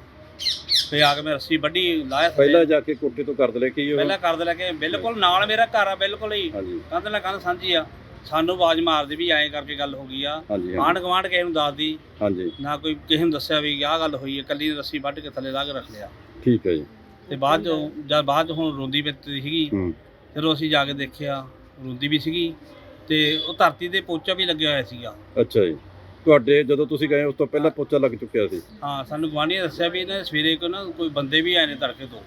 ਤੇ ਆ ਕੇ ਮੈਂ ਰੱਸੀ ਵੱਡੀ ਲਾਇਆ। ਪਹਿਲਾਂ ਜਾ ਕੇ ਕੋਠੇ ਤੋਂ ਕਰਦ ਲੈ ਕੇ ਪਹਿਲਾਂ ਕਰਦ ਲੈ ਕੇ ਬਿਲਕੁਲ ਨਾਲ ਮੇਰਾ ਘਰ ਆ ਬਿਲਕੁਲ ਹੀ। ਹਾਂਜੀ। ਕੰਧ ਨਾਲ ਕੰਧ ਸਾਂਝੀ ਆ। ਸਾਨੂੰ ਆਵਾਜ਼ ਮਾਰਦੇ ਵੀ ਐਂ ਕਰਕੇ ਗੱਲ ਹੋ ਗਈ ਆ। ਹਾਂਜੀ ਆਂਢ ਗਵਾਂਢ ਕਿਸੇ ਨੂੰ ਦੱਸਦੀ ਹਾਂਜੀ। ਨਾ ਕੋਈ ਕਿਸੇ ਨੂੰ ਦੱਸਿਆ ਵੀ ਆਹ ਗੱਲ ਹੋਈ ਹੈ ਕੱਲੀ ਨੇ ਰੱਸੀ ਵੱਢ ਕੇ ਥੱਲੇ ਲਾ ਕੇ ਰੱਖ ਲਿਆ। ਠੀਕ ਹੈ ਜੀ। ਤੇ ਬਾਅਦ ਚੋਂ ਜਦ ਬਾਅਦ 'ਚ ਹੁਣ ਰੋਂਦੀ ਵਿੱਚ ਸੀਗੀ ਹੂੰ। ਜਦੋਂ ਅਸੀਂ ਜਾ ਕੇ ਦੇਖਿਆ ਰੋਂਦੀ ਵੀ ਸੀਗੀ ਤੇ ਉਹ ਧਰਤੀ ਤੇ ਪੋਚਾ ਵੀ ਲੱਗਿਆ ਹੋਇਆ ਸੀਗਾ। ਅੱਛਾ ਜੀ। ਤੁਹਾਡੇ ਜਦੋਂ ਤੁਸੀਂ ਗਏ ਉਸ ਤੋਂ ਪਹਿਲਾਂ ਪੋਚਾ ਲੱਗ ਚੁੱਕਿਆ ਸੀ? ਹਾਂ ਸਾਨੂੰ ਗਵਾਂਢੀਆਂ ਨੇ ਦੱਸਿਆ ਵੀ ਇਹਨਾਂ ਸਵੇਰੇ ਕੋ ਨਾ ਕੋਈ ਬੰਦੇ ਵੀ ਆਏ ਨੇ ਤੜਕੇ ਤੋਂ।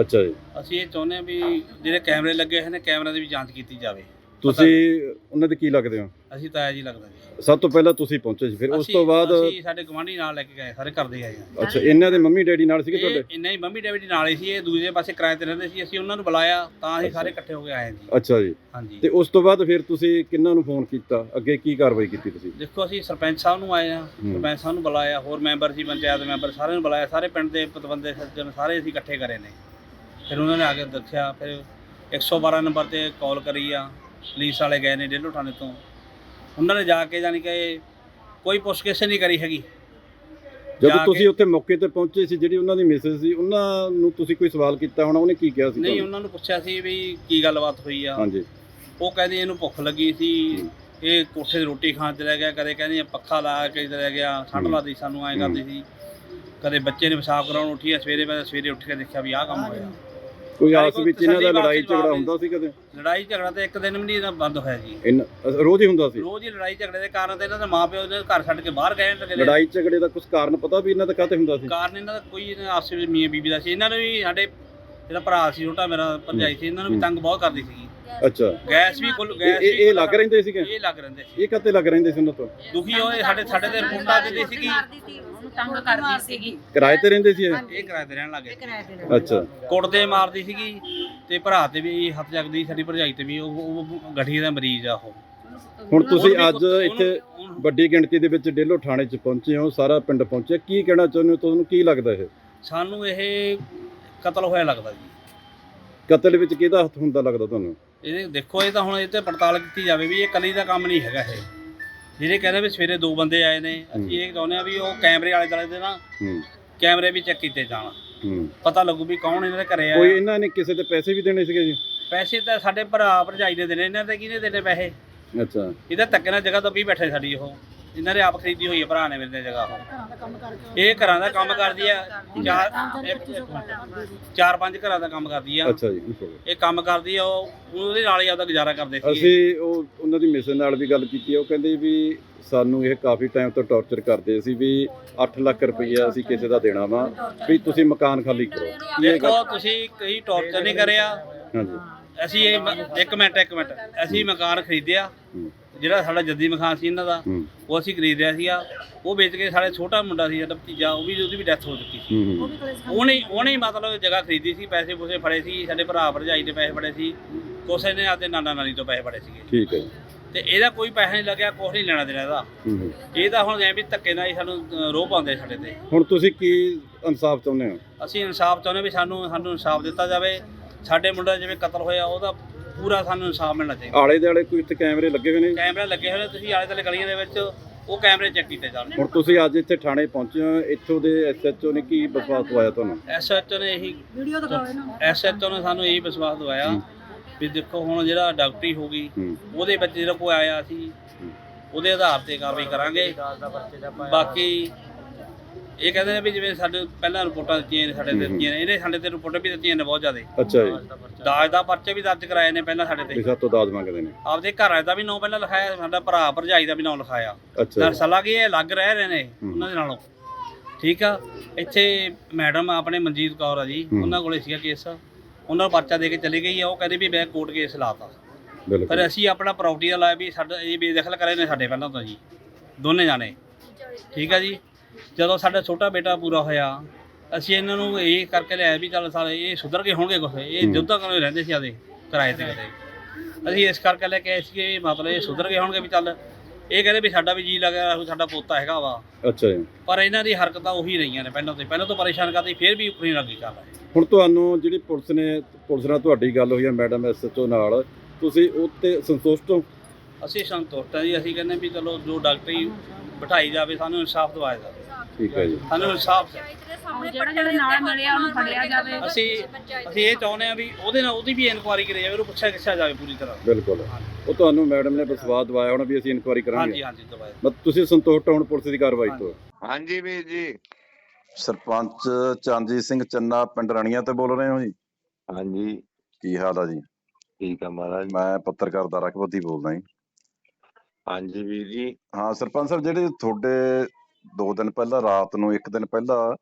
ਅੱਛਾ ਜੀ। ਅਸੀਂ ਇਹ ਚਾਹੁੰਦੇ ਹਾਂ ਵੀ ਜਿਹੜੇ ਕੈਮਰੇ ਲੱਗੇ ਹੋਏ ਨੇ ਕੈਮਰਿਆਂ ਦੀ ਵੀ ਜਾਂਚ ਕੀਤੀ ਜਾਵੇ। ਤੁਸੀਂ ਉਹਨਾਂ ਦੇ ਕੀ ਲੱਗਦੇ ਹੋ? ਅਸੀਂ ਤਾਂ ਜੀ ਲੱਗਦਾ ਜੀ। ਸਭ ਤੋਂ ਪਹਿਲਾਂ ਤੁਸੀਂ ਪਹੁੰਚੇ ਸੀ ਫਿਰ ਉਸ ਅਸੀਂ- ਤੋਂ ਬਾਅਦ ਅਸੀਂ ਸਾਡੇ ਗਵਾਂਢੀ ਨਾਲ ਲੈ ਕੇ ਗਏ ਸਾਰੇ ਕਰਦੇ ਆਏ ਆ। ਅੱਛਾ ਇਹਨਾਂ ਦੇ ਮੰਮੀ ਡੈਡੀ ਨਾਲ ਸੀਗੇ ਇਹ ਤੁਹਾਡੇ? ਇੰਨਾ ਹੀ ਮੰਮੀ ਡੈਵਿਡ ਨਾਲ ਹੀ ਸੀ ਇਹ ਦੂਜੇ ਪਾਸੇ ਕਿਰਾਏ ਤੇ ਰਹਿੰਦੇ ਸੀ ਅਸੀਂ ਉਹਨਾਂ ਨੂੰ ਬੁਲਾਇਆ ਤਾਂ ਅਸੀਂ ਸਾਰੇ ਇਕੱਠੇ ਹੋ ਕੇ ਆਏ ਜੀ। ਅੱਛਾ ਜੀ। ਹਾਂਜੀ। ਤੇ ਉਸ ਤੋਂ ਬਾਅਦ ਫਿਰ ਤੁਸੀਂ ਕਿੰਨਾਂ ਨੂੰ ਫੋਨ ਕੀਤਾ? ਅੱਗੇ ਕੀ ਕਾਰਵਾਈ ਕੀਤੀ ਤੁਸੀਂ? ਦੇਖੋ ਅਸੀਂ ਸਰਪੰਚ ਸਾਹਿਬ ਨੂੰ ਆਏ ਆ ਸਰਪੰਚ ਸਾਹਿਬ ਨੂੰ ਬੁਲਾਇਆ ਹੋਰ ਮੈਂਬਰ ਸੀ ਪੰਚਾਇਤ ਮੈਂਬਰ ਸਾਰਿਆਂ ਨੂੰ ਬੁਲਾਇਆ ਸਾਰੇ ਪਿੰਡ ਦੇ ਪਤਵੰਦੇ ਸੱਜਣ ਸਾਰੇ ਅਸੀਂ ਇਕੱਠੇ ਕਰੇ ਨੇ। ਫਿਰ ਉਹਨਾਂ ਨੇ ਆ ਕੇ ਦੱਸਿਆ ਫਿਰ 112 ਨੰਬਰ ਤੇ ਕਾਲ ਕਰੀ ਆ ਪੁਲਿਸ ਵਾਲੇ ਗਏ ਨੇ ਡੇਲੋ ਥਾਣੇ ਤੋਂ। ਉਹਨਾਂ ਨੇ ਜਾ ਕੇ ਜਾਣੀ ਕਿ ਕੋਈ ਪੁੱਛਗਿੱਛ ਨਹੀਂ ਕਰੀ ਹੈਗੀ। ਜਾ ਜਦੋਂ ਕੇ- ਤੁਸੀਂ ਉੱਥੇ ਮੌਕੇ ਤੇ ਪਹੁੰਚੇ ਸੀ ਜਿਹੜੀ ਉਹਨਾਂ ਦੀ ਮਿਸਿਸ ਸੀ ਉਹਨਾਂ ਨੂੰ ਤੁਸੀਂ ਕੋਈ ਸਵਾਲ ਕੀਤਾ ਹੋਣਾ? ਉਹਨੇ ਕੀ ਕਿਹਾ ਸੀ ਨਹੀਂ ਤੁਹਾਨੂੰ? ਉਹਨਾਂ ਨੂੰ ਪੁੱਛਿਆ ਸੀ ਵੀ ਕੀ ਗੱਲਬਾਤ ਹੋਈ ਆ। ਹਾਂਜੀ। ਉਹ ਕਹਿੰਦੇ ਇਹਨੂੰ ਭੁੱਖ ਲੱਗੀ ਸੀ। ਇਹ ਕੋਠੇ 'ਤੇ ਰੋਟੀ ਖਾਣ ਚਲਾ ਗਿਆ। ਕਦੇ ਕਹਿੰਦੀ ਪੱਖਾ ਲਾ ਕੇ ਚਲਾ ਗਿਆ। ਠੰਡ ਹੂੰ। ਲੱਗਦੀ ਸਾਨੂੰ ਐਂ ਕਰਦੀ ਸੀ। ਕਦੇ ਬੱਚੇ ਨੇ ਪਿਸ਼ਾਬ ਕਰਾਉਣ ਉੱਠੀ ਆ। ਸਵੇਰੇ ਮੈਂ ਸਵੇਰੇ ਉੱਠ ਕੇ ਦੇਖਿਆ ਵੀ ਆਹ ਕੰਮ ਹੋਇਆ। ਕੋਈ ਕੋਈ ਵਿੱਚ ਇਹਨਾਂ ਦਾ ਲੜਾਈ ਝਗੜਾ ਹੁੰਦਾ ਸੀ ਕਦੇ? ਲੜਾਈ ਝਗੜਾ ਤਾਂ ਇੱਕ ਦਿਨ ਵੀ ਨਹੀਂ ਇਹਦਾ ਬੰਦ ਹੋਇਆ ਜੀ। ਇਨ- ਰੋਜ਼ ਹੀ ਹੁੰਦਾ ਸੀ? ਰੋਜ਼ ਹੀ ਲੜਾਈ ਝਗੜੇ ਦੇ ਕਾਰਨ ਤੇ ਇਹਨਾਂ ਦੇ ਮਾਪਿਓ ਨੇ ਘਰ ਛੱਡ ਕੇ ਬਾਹਰ ਗਏ ਨੇ। ਲੜਾਈ ਝਗੜੇ ਦਾ ਕੁਝ ਕਾਰਨ ਪਤਾ ਵੀ ਇਹਨਾਂ ਦਾ ਕਾਹਤੇ ਹੁੰਦਾ ਸੀ? ਕਾਰਨ ਇਹਨਾਂ ਦਾ ਕੋਈ ਇਹਨਾਂ ਆਪਸ ਵਿੱਚ ਮੀਆਂ ਬੀਬੀ ਦਾ ਸੀ। ਇਹਨਾਂ ਨੂੰ ਵੀ ਸਾਡੇ ਜਿਹੜਾ ਭਰਾ ਸੀ ਛੋਟਾ ਮੇਰਾ ਭਰਜਾਈ ਸੀ ਇਹਨਾਂ ਨੂੰ ਵੀ। ਤੰਗ ਬਹੁਤ ਕਰਦੀ ਸੀ ਅੱਛਾ। ਗੈਸ ਵੀ ਕੁੱਲ ਇਹ ਗੈਸ ਇਹ- ਇਹ ਲੱਗ ਰਹਿੰਦੇ ਸੀਗੇ? ਇਹ ਲੱਗ ਰਹਿੰਦੇ ਸੀ। ਇਹ ਕਾਹਤੇ ਲੱਗ ਰਹਿੰਦੇ ਸੀ ਉਹਨਾਂ ਤੋਂ? ਦੁਖੀ ਹੋਏ ਸਾਡੇ ਸਾਡੇ ਤੇ ਰਿਪੋਰਟਾਂ ਦਿੰਦੀ ਸੀਗੀ। ਤੰਗ ਕਰਦੀ ਸੀਗੀ। ਕਿਰਾਏ ਤੇ ਰਹਿੰਦੇ ਸੀ ਇਹ? ਇਹ ਕਿਰਾਏ ਤੇ ਰਹਿਣ ਲੱਗੇ ਅੱਛਾ। ਕੁੱਟਦੇ ਮਾਰਦੀ ਸੀਗੀ ਤੇ ਭਰਾ ਤੇ ਵੀ ਹੱਥ ਚੱਕਦੀ ਸਾਡੀ ਭਰਜਾਈ ਤੇ ਵੀ ਉਹ ਉਹ ਗਠੀਏ ਦਾ ਮਰੀਜ਼ ਆ ਉਹ। ਹੁਣ ਤੁਸੀਂ ਉਹਨੂੰ ਵੀ ਅੱਜ ਕੁੱਟ- ਇੱਥੇ ਉਹਨੂੰ- ਉਹਨੂੰ- ਵੱਡੀ ਗਿਣਤੀ ਦੇ ਵਿੱਚ ਡੇਲੋ ਥਾਣੇ 'ਚ ਪਹੁੰਚੇ ਹੋ ਸਾਰਾ ਪਿੰਡ ਪਹੁੰਚਿਆ। ਕੀ ਕਹਿਣਾ ਚਾਹੁੰਦੇ ਹੋ? ਤੁਹਾਨੂੰ ਕੀ ਲੱਗਦਾ ਇਹ? ਸਾਨੂੰ ਇਹ ਕਤਲ ਹੋਇਆ ਲੱਗਦਾ ਜੀ। ਕਤਲ ਵਿੱਚ ਕਿਹਦਾ ਹੱਥ ਹੁੰਦਾ ਲੱਗਦਾ ਤੁਹਾਨੂੰ? ਇਹ ਦੇਖੋ ਇਹ ਤਾਂ ਹੁਣ ਇਹ ਤੇ ਪੜਤਾਲ ਕੀਤੀ ਜਾਵੇ ਵੀ ਇਹ ਕਲੀ ਦਾ ਕੰਮ ਨਹੀਂ ਹੈਗਾ ਇਹ। ਜਿਹੜੇ ਕਹਿੰਦੇ ਵੀ ਸਵੇਰੇ ਦੋ ਬੰਦੇ ਆਏ ਨੇ ਅਸੀਂ ਇਹ ਚਾਹੁੰਦੇ ਆ ਵੀ ਉਹ ਕੈਮਰੇ ਵਾਲੇ ਦੁਆਲੇ ਦੇ ਨਾ ਹੂੰ। ਕੈਮਰੇ ਵੀ ਚੈੱਕ ਕੀਤੇ ਜਾਣ। ਹੂੰ। ਪਤਾ ਲੱਗੂ ਵੀ ਕੌਣ ਇਹਨਾਂ ਦੇ ਘਰੇ ਕੋਈ ਆਇਆ ਇਹਨਾਂ ਨੇ ਕਿਸੇ ਦੇ ਪੈਸੇ ਵੀ ਦੇਣੇ ਸੀਗੇ ਜੀ? ਪੈਸੇ ਤਾਂ ਸਾਡੇ ਭਰਾ ਭਰਜਾਈ ਦੇ ਦੇਣੇ ਇਹਨਾਂ ਦੇ ਕਿਹਨੇ ਦੇਣੇ ਪੈਸੇ? ਅੱਛਾ। ਇਹਦਾ ਧੱਕੇ ਨਾਲ ਜਗ੍ਹਾ ਦੱਬੀ ਬੈਠੇ ਸਾਡੀ ਉਹ। ਇਹਨਾਂ ਨੇ ਆਪ ਖਰੀਦੀ ਹੋਈ ਹੈ ਭਰਾ ਨੇ ਮੇਰੇ ਨੇ ਜਗ੍ਹਾ ਉਹ। ਇਹ ਘਰਾਂ ਦਾ ਕੰਮ ਕਰਦੀ ਆ। ਚਾਰ ਇੱਕ- ਇੱਕ ਮਿੰਟ। ਚਾਰ ਪੰਜ ਘਰਾਂ ਦਾ ਕੰਮ ਕਰਦੀ ਆ। ਅੱਛਾ ਜੀ। ਇਹ ਕੰਮ ਕਰਦੀ ਆ ਉਹ ਉਹਦੇ ਨਾਲ ਹੀ ਆਪਦਾ ਗੁਜ਼ਾਰਾ ਕਰਦੇ ਸੀ। ਅਸੀਂ ਉਹ ਉਹਨਾਂ ਦੀ ਮਿਸ਼ਨ ਨਾਲ ਵੀ ਗੱਲ ਕੀਤੀ ਉਹ ਕਹਿੰਦੇ ਵੀ ਸਾਨੂੰ ਇਹ ਕਾਫੀ ਟਾਈਮ ਤੋਂ ਟੌਰਚਰ ਕਰਦੇ ਸੀ ਵੀ 8 ਲੱਖ ਰੁਪਈਆ ਅਸੀਂ ਕਿਸੇ ਦਾ ਦੇਣਾ ਵਾ। ਵੀ ਤੁਸੀਂ ਮਕਾਨ ਖਾਲੀ ਕਰੋ। ਇਹ ਦੇਖੋ ਗੱਲ ਤੁਸੀਂ ਕਈ ਟੌਰਚਰ ਨਹੀਂ ਕਰਿਆ। ਹਾਂਜੀ। ਅਸੀਂ ਇਹ ਮ- ਇੱਕ ਮਿੰਟ ਇੱਕ ਮਿੰਟ। ਅਸੀਂ ਮਕਾਨ ਖਰੀਦਿਆ। ਹੂੰ, ਜਿਹੜਾ ਸਾਡਾ ਜੱਦੀ ਮਕਾਨ ਸੀ ਇਹਨਾਂ ਦਾ। ਹੂੰ, ਉਹ ਅਸੀਂ ਖਰੀਦਿਆ ਸੀਗਾ ਉਹ ਵੇਚ ਕੇ ਸਾਡੇ ਛੋਟਾ ਮੁੰਡਾ ਸੀ ਸਾਡਾ ਭਤੀਜਾ ਉਹ ਵੀ ਉਹਦੀ ਵੀ ਡੈਥ ਹੋ ਚੁੱਕੀ ਸੀ। ਹੂੰ, ਹੂੰ। ਉਹਨੇ ਉਹਨੇ ਹੀ ਮਤਲਬ ਜਗ੍ਹਾ ਖਰੀਦੀ ਸੀ ਪੈਸੇ ਪੂਸੇ ਫੜੇ ਸੀ ਸਾਡੇ ਭਰਾ ਭਰਜਾਈ ਦੇ ਪੈਸੇ ਫੜੇ ਸੀ। ਕੋਸੇ ਨੇ ਆਪਦੇ ਨਾਨਾ ਨਾਨੀ ਤੋਂ ਪੈਸੇ ਫੜੇ ਸੀਗੇ। ਠੀਕ ਹੈ ਜੀ। ਤੇ ਇਹਦਾ ਕੋਈ ਪੈਸਾ ਨਹੀਂ ਲੱਗਿਆ ਕੁਛ ਨਹੀਂ ਲੈਣਾ ਦੇਣਾ ਇਹਦਾ। ਹੂੰ, ਹੂੰ। ਇਹ ਤਾਂ ਹੁਣ ਐ ਵੀ ਧੱਕੇ ਨਾਲ ਹੀ ਸਾਨੂੰ ਅ, ਰੋਹ ਪਾਉਂਦੇ ਸਾਡੇ ਤੇ। ਹੁਣ ਤੁਸੀਂ ਕੀ ਇਨਸਾਫ ਚਾਹੁੰਦੇ ਹੋ? ਅਸੀਂ ਇਨਸਾਫ ਚਾਹੁੰਦੇ ਵੀ ਸਾਨੂੰ ਸਾਨੂੰ ਇਨਸਾਫ ਦਿੱਤਾ ਜਾਵੇ। ਸਾਡੇ ਮੁੰਡਾ ਜਿਵੇਂ ਕਤਲ ਹੋਇਆ ਉਹਦਾ ਪੂਰਾ ਸਾਨੂੰ ਇਨਸਾਫ ਮਿਲਣਾ ਚਾਹੀਦਾ। ਆਲੇ ਦੁਆਲੇ ਕੋਈ ਇੱਥੇ ਕੈਮਰੇ ਲੱਗੇ ਹੋਏ ਨੇ? ਕੈਮਰੇ ਲੱਗੇ ਹੋਏ ਨੇ ਤੁਸੀਂ ਆਲੇ ਦੁਆਲੇ ਗਲੀਆਂ ਦੇ ਵਿੱਚ ਉਹ ਕੈਮਰੇ ਚੈੱਕ ਕੀਤੇ ਜਾਣ ਹੁਣ ਤੁਸੀਂ ਅੱਜ ਇੱਥੇ ਥਾਣੇ ਪਹੁੰਚੇ ਹੋ ਇੱਥੋਂ ਦੇ ਐਸਐਚਓ ਨੇ ਕੀ ਵਿਸ਼ਵਾਸ ਦਵਾਇਆ ਤੁਹਾਨੂੰ? ਐਸਐਚਓ ਨੇ ਇਹੀ ਐਸਐਚਓ ਨੇ ਸਾਨੂੰ ਇਹੀ ਵਿਸ਼ਵਾਸ ਦਵਾਇਆ ਵੀ ਦੇਖੋ ਹੁਣ ਜਿਹੜਾ ਡਾਕਟਰੀ ਹੋ ਗਈ ਉਹਦੇ ਵਿੱਚ ਜਿਹੜਾ ਕੋਈ ਆਇਆ ਸੀ ਉਹਦੇ ਆਧਾਰ ਤੇ ਕਾਰਵਾਈ ਕਰਾਂਗੇ। ਬਾਕੀ ਇਹ ਕਹਿੰਦੇ ਨੇ ਵੀ ਜਿਵੇਂ ਸਾਡੇ ਪਹਿਲਾਂ ਰਿਪੋਰਟਾਂ ਦਿੱਤੀਆਂ ਨੇ ਸਾਡੇ ਤੇ ਦਿੱਤੀਆਂ ਨੇ ਇਹਨੇ ਸਾਡੇ ਤੇ ਰਿਪੋਰਟਾਂ ਵੀ ਦਿੱਤੀਆਂ ਨੇ ਬਹੁਤ ਜ਼ਿਆਦਾ। ਅੱਛਾ ਜੀ। ਦਾਜ ਦਾ ਪਰਚੇ ਵੀ ਦਰਜ ਕਰਾਏ ਨੇ ਪਹਿਲਾਂ ਸਾਡੇ ਵੀ ਤੇ ਸਾਡੇ ਤੋਂ ਦਾਜ ਮੰਗਦੇ ਨੇ। ਆਪਦੇ ਘਰ ਦਾ ਵੀ ਨਾਂ ਪਹਿਲਾਂ ਲਿਖਾਇਆ ਸਾਡਾ ਭਰਾ ਭਰਜਾਈ ਦਾ ਵੀ ਨਾਂ ਲਿਖਾਇਆ। ਅੱਛਾ। ਜੀ ਦਰਸਲ ਕਿ ਇਹ ਅਲੱਗ ਰਹਿ ਰਹੇ ਨੇ। ਉਹਨਾਂ ਦੇ ਨਾਲੋਂ। ਠੀਕ ਆ? ਇੱਥੇ ਮੈਡਮ ਆਪਣੇ ਮਨਜੀਤ ਕੌਰ ਆ ਜੀ ਹੂੰ। ਉਹਨਾਂ ਕੋਲੇ ਸੀਗਾ ਕੇਸ। ਉਹਨਾਂ ਨੂੰ ਪਰਚਾ ਦੇ ਕੇ ਚਲੀ ਗਈ ਆ ਉਹ ਕਹਿੰਦੇ ਵੀ ਮੈਂ ਕੋਰਟ ਕੇਸ ਲਾਤਾ। ਬਿਲਕੁਲ। ਪਰ ਅਸੀਂ ਆਪਣਾ ਪ੍ਰਾਪਰਟੀ ਦਾ ਲਾਇਆ ਵੀ ਸਾਡਾ ਇਹ ਬੇਦਖਲ ਕਰੇ ਨੇ ਸਾਡੇ ਪਹਿਲਾਂ ਤੋਂ ਜੀ ਦੋਨੇ ਜਾਣੇ। ਠੀਕ ਆ ਜੀ? ਜਦੋਂ ਸਾਡਾ ਛੋਟਾ ਬੇਟਾ ਪੂਰਾ ਹੋਇਆ ਅਸੀਂ ਇਹਨਾਂ ਨੂੰ ਇਹ ਕਰਕੇ ਲਿਆਇਆ ਵੀ ਚੱਲ ਸਾਰੇ ਇਹ ਸੁਧਰ ਕੇ ਹੋਣਗੇ ਕੁਛ ਇਹ ਹੂੰ। ਜੁੱਧਾਂ ਕੋਲ ਰਹਿੰਦੇ ਸੀ ਆਦੇ ਕਿਰਾਏ ਤੇ ਕਿਤੇ। ਅਸੀਂ ਇਸ ਕਰਕੇ ਲੈ ਕੇ ਆਏ ਸੀ ਕਿ ਵੀ ਮਤਲਬ ਇਹ ਸੁਧਰ ਗਏ ਹੋਣਗੇ ਵੀ ਚੱਲ ਇਹ ਕਹਿੰਦੇ ਵੀ ਸਾਡਾ ਵੀ ਜੀ ਲੱਗਿਆ ਸਾਡਾ ਪੋਤਾ ਹੈਗਾ ਵਾ। ਅੱਛਾ ਜੀ। ਪਰ ਇਹਨਾਂ ਦੀ ਹਰਕਤਾਂ ਉਹੀ ਰਹੀਆਂ ਨੇ ਪਹਿਲਾਂ ਤੋਂ ਪਹਿਲਾਂ ਤੋਂ ਪਰੇਸ਼ਾਨ ਕਰਦੀ ਫਿਰ ਵੀ ਉੱਪਰੀ ਲੱਗੀ ਕਰ ਰਹੇ ਹੁਣ ਤੁਹਾਨੂੰ ਜਿਹੜੀ ਪੁਲਿਸ ਨੇ ਪੁਲਿਸ ਨਾਲ ਤੁਹਾਡੀ ਗੱਲ ਹੋਈ ਹੈ ਮੈਡਮ ਐਸਐਚਓ ਨਾਲ ਤੁਸੀਂ ਉੱਤੇ ਸੰਤੁਸ਼ਟ ਹੋ? ਅਸੀਂ ਸੰਤੁਸ਼ਟ ਹਾਂ ਜੀ ਅਸੀਂ ਕਹਿੰਦੇ ਵੀ ਚਲੋ ਜੋ ਡਾਕਟਰੀ ਬਿਠਾਈ ਜਾਵੇ ਸਾਨੂੰ ਇਨਸਾਫ ਦਿਵਾਇਆ ਜਾਵੇ। ਠੀਕ ਹੈ ਜੀ। ਸਾਨੂੰ ਇਨਸਾਫ ਜਿਹੜਾ ਜਿਹੜਾ ਨਾਲ ਮਿਲਿਆ ਉਹਨੂੰ ਫੜਿਆ ਜਾਵੇ। ਅਸੀਂ ਅਸੀਂ ਇਹ ਚਾਹੁੰਦੇ ਆ ਵੀ ਉਹਦੇ ਨਾਲ ਉਹਦੀ ਵੀ ਇਨਕੁਆਇਰੀ ਕਰੀ ਜਾਵੇ ਉਹਨੂੰ ਪੁੱਛਿਆ ਕਿੱਛਾ ਜਾਵੇ ਪੂਰੀ ਤਰ੍ਹਾਂ। ਬਿਲਕੁਲ। ਉਹ ਤੁਹਾਨੂੰ ਮੈਡਮ ਨੇ ਵਿਸ਼ਵਾਸ ਦਵਾਇਆ ਹੋਣਾ ਵੀ ਅਸੀਂ ਇਨਕੁਆਇਰੀ ਹਾਂਜੀ ਕਰਾਂਗੇ। ਹਾਂਜੀ ਦਵਾਇਆ। ਮਤ ਤੁਸੀਂ ਸੰਤੁਸ਼ਟ ਹੁਣ ਪੁਲਿਸ ਦੀ ਕਾਰਵਾਈ ਤੋਂ। ਹਾਂਜੀ ਵੀਰ ਜੀ। ਸਰਪੰਚ ਚੰਜੀਤ ਸਿੰਘ ਚੰਨਾ ਪਿੰਡ ਰਣੀਆਂ ਤੇ ਬੋਲ ਰਹੇ ਹੋ ਜੀ? ਹਾਂਜੀ। ਕੀ ਹਾਲ ਆ ਜੀ? ਠੀਕ ਆ ਮਹਾਰਾਜ। ਮੈਂ ਪੱਤਰਕਾਰ ਦਾਰਾ ਕਬੱਦੀ ਬੋਲਦਾ ਜੀ। ਹਾਂਜੀ ਵੀਰ ਜੀ। ਹਾਂ ਸਰਪੰਚ ਸਾਹਿਬ ਜਿਹੜੇ ਤੁਹਾਡੇ ਦੋ ਦਿਨ ਪਹਿਲਾਂ ਰਾਤ ਨੂੰ ਇੱਕ ਦਿਨ ਪਹਿਲਾਂ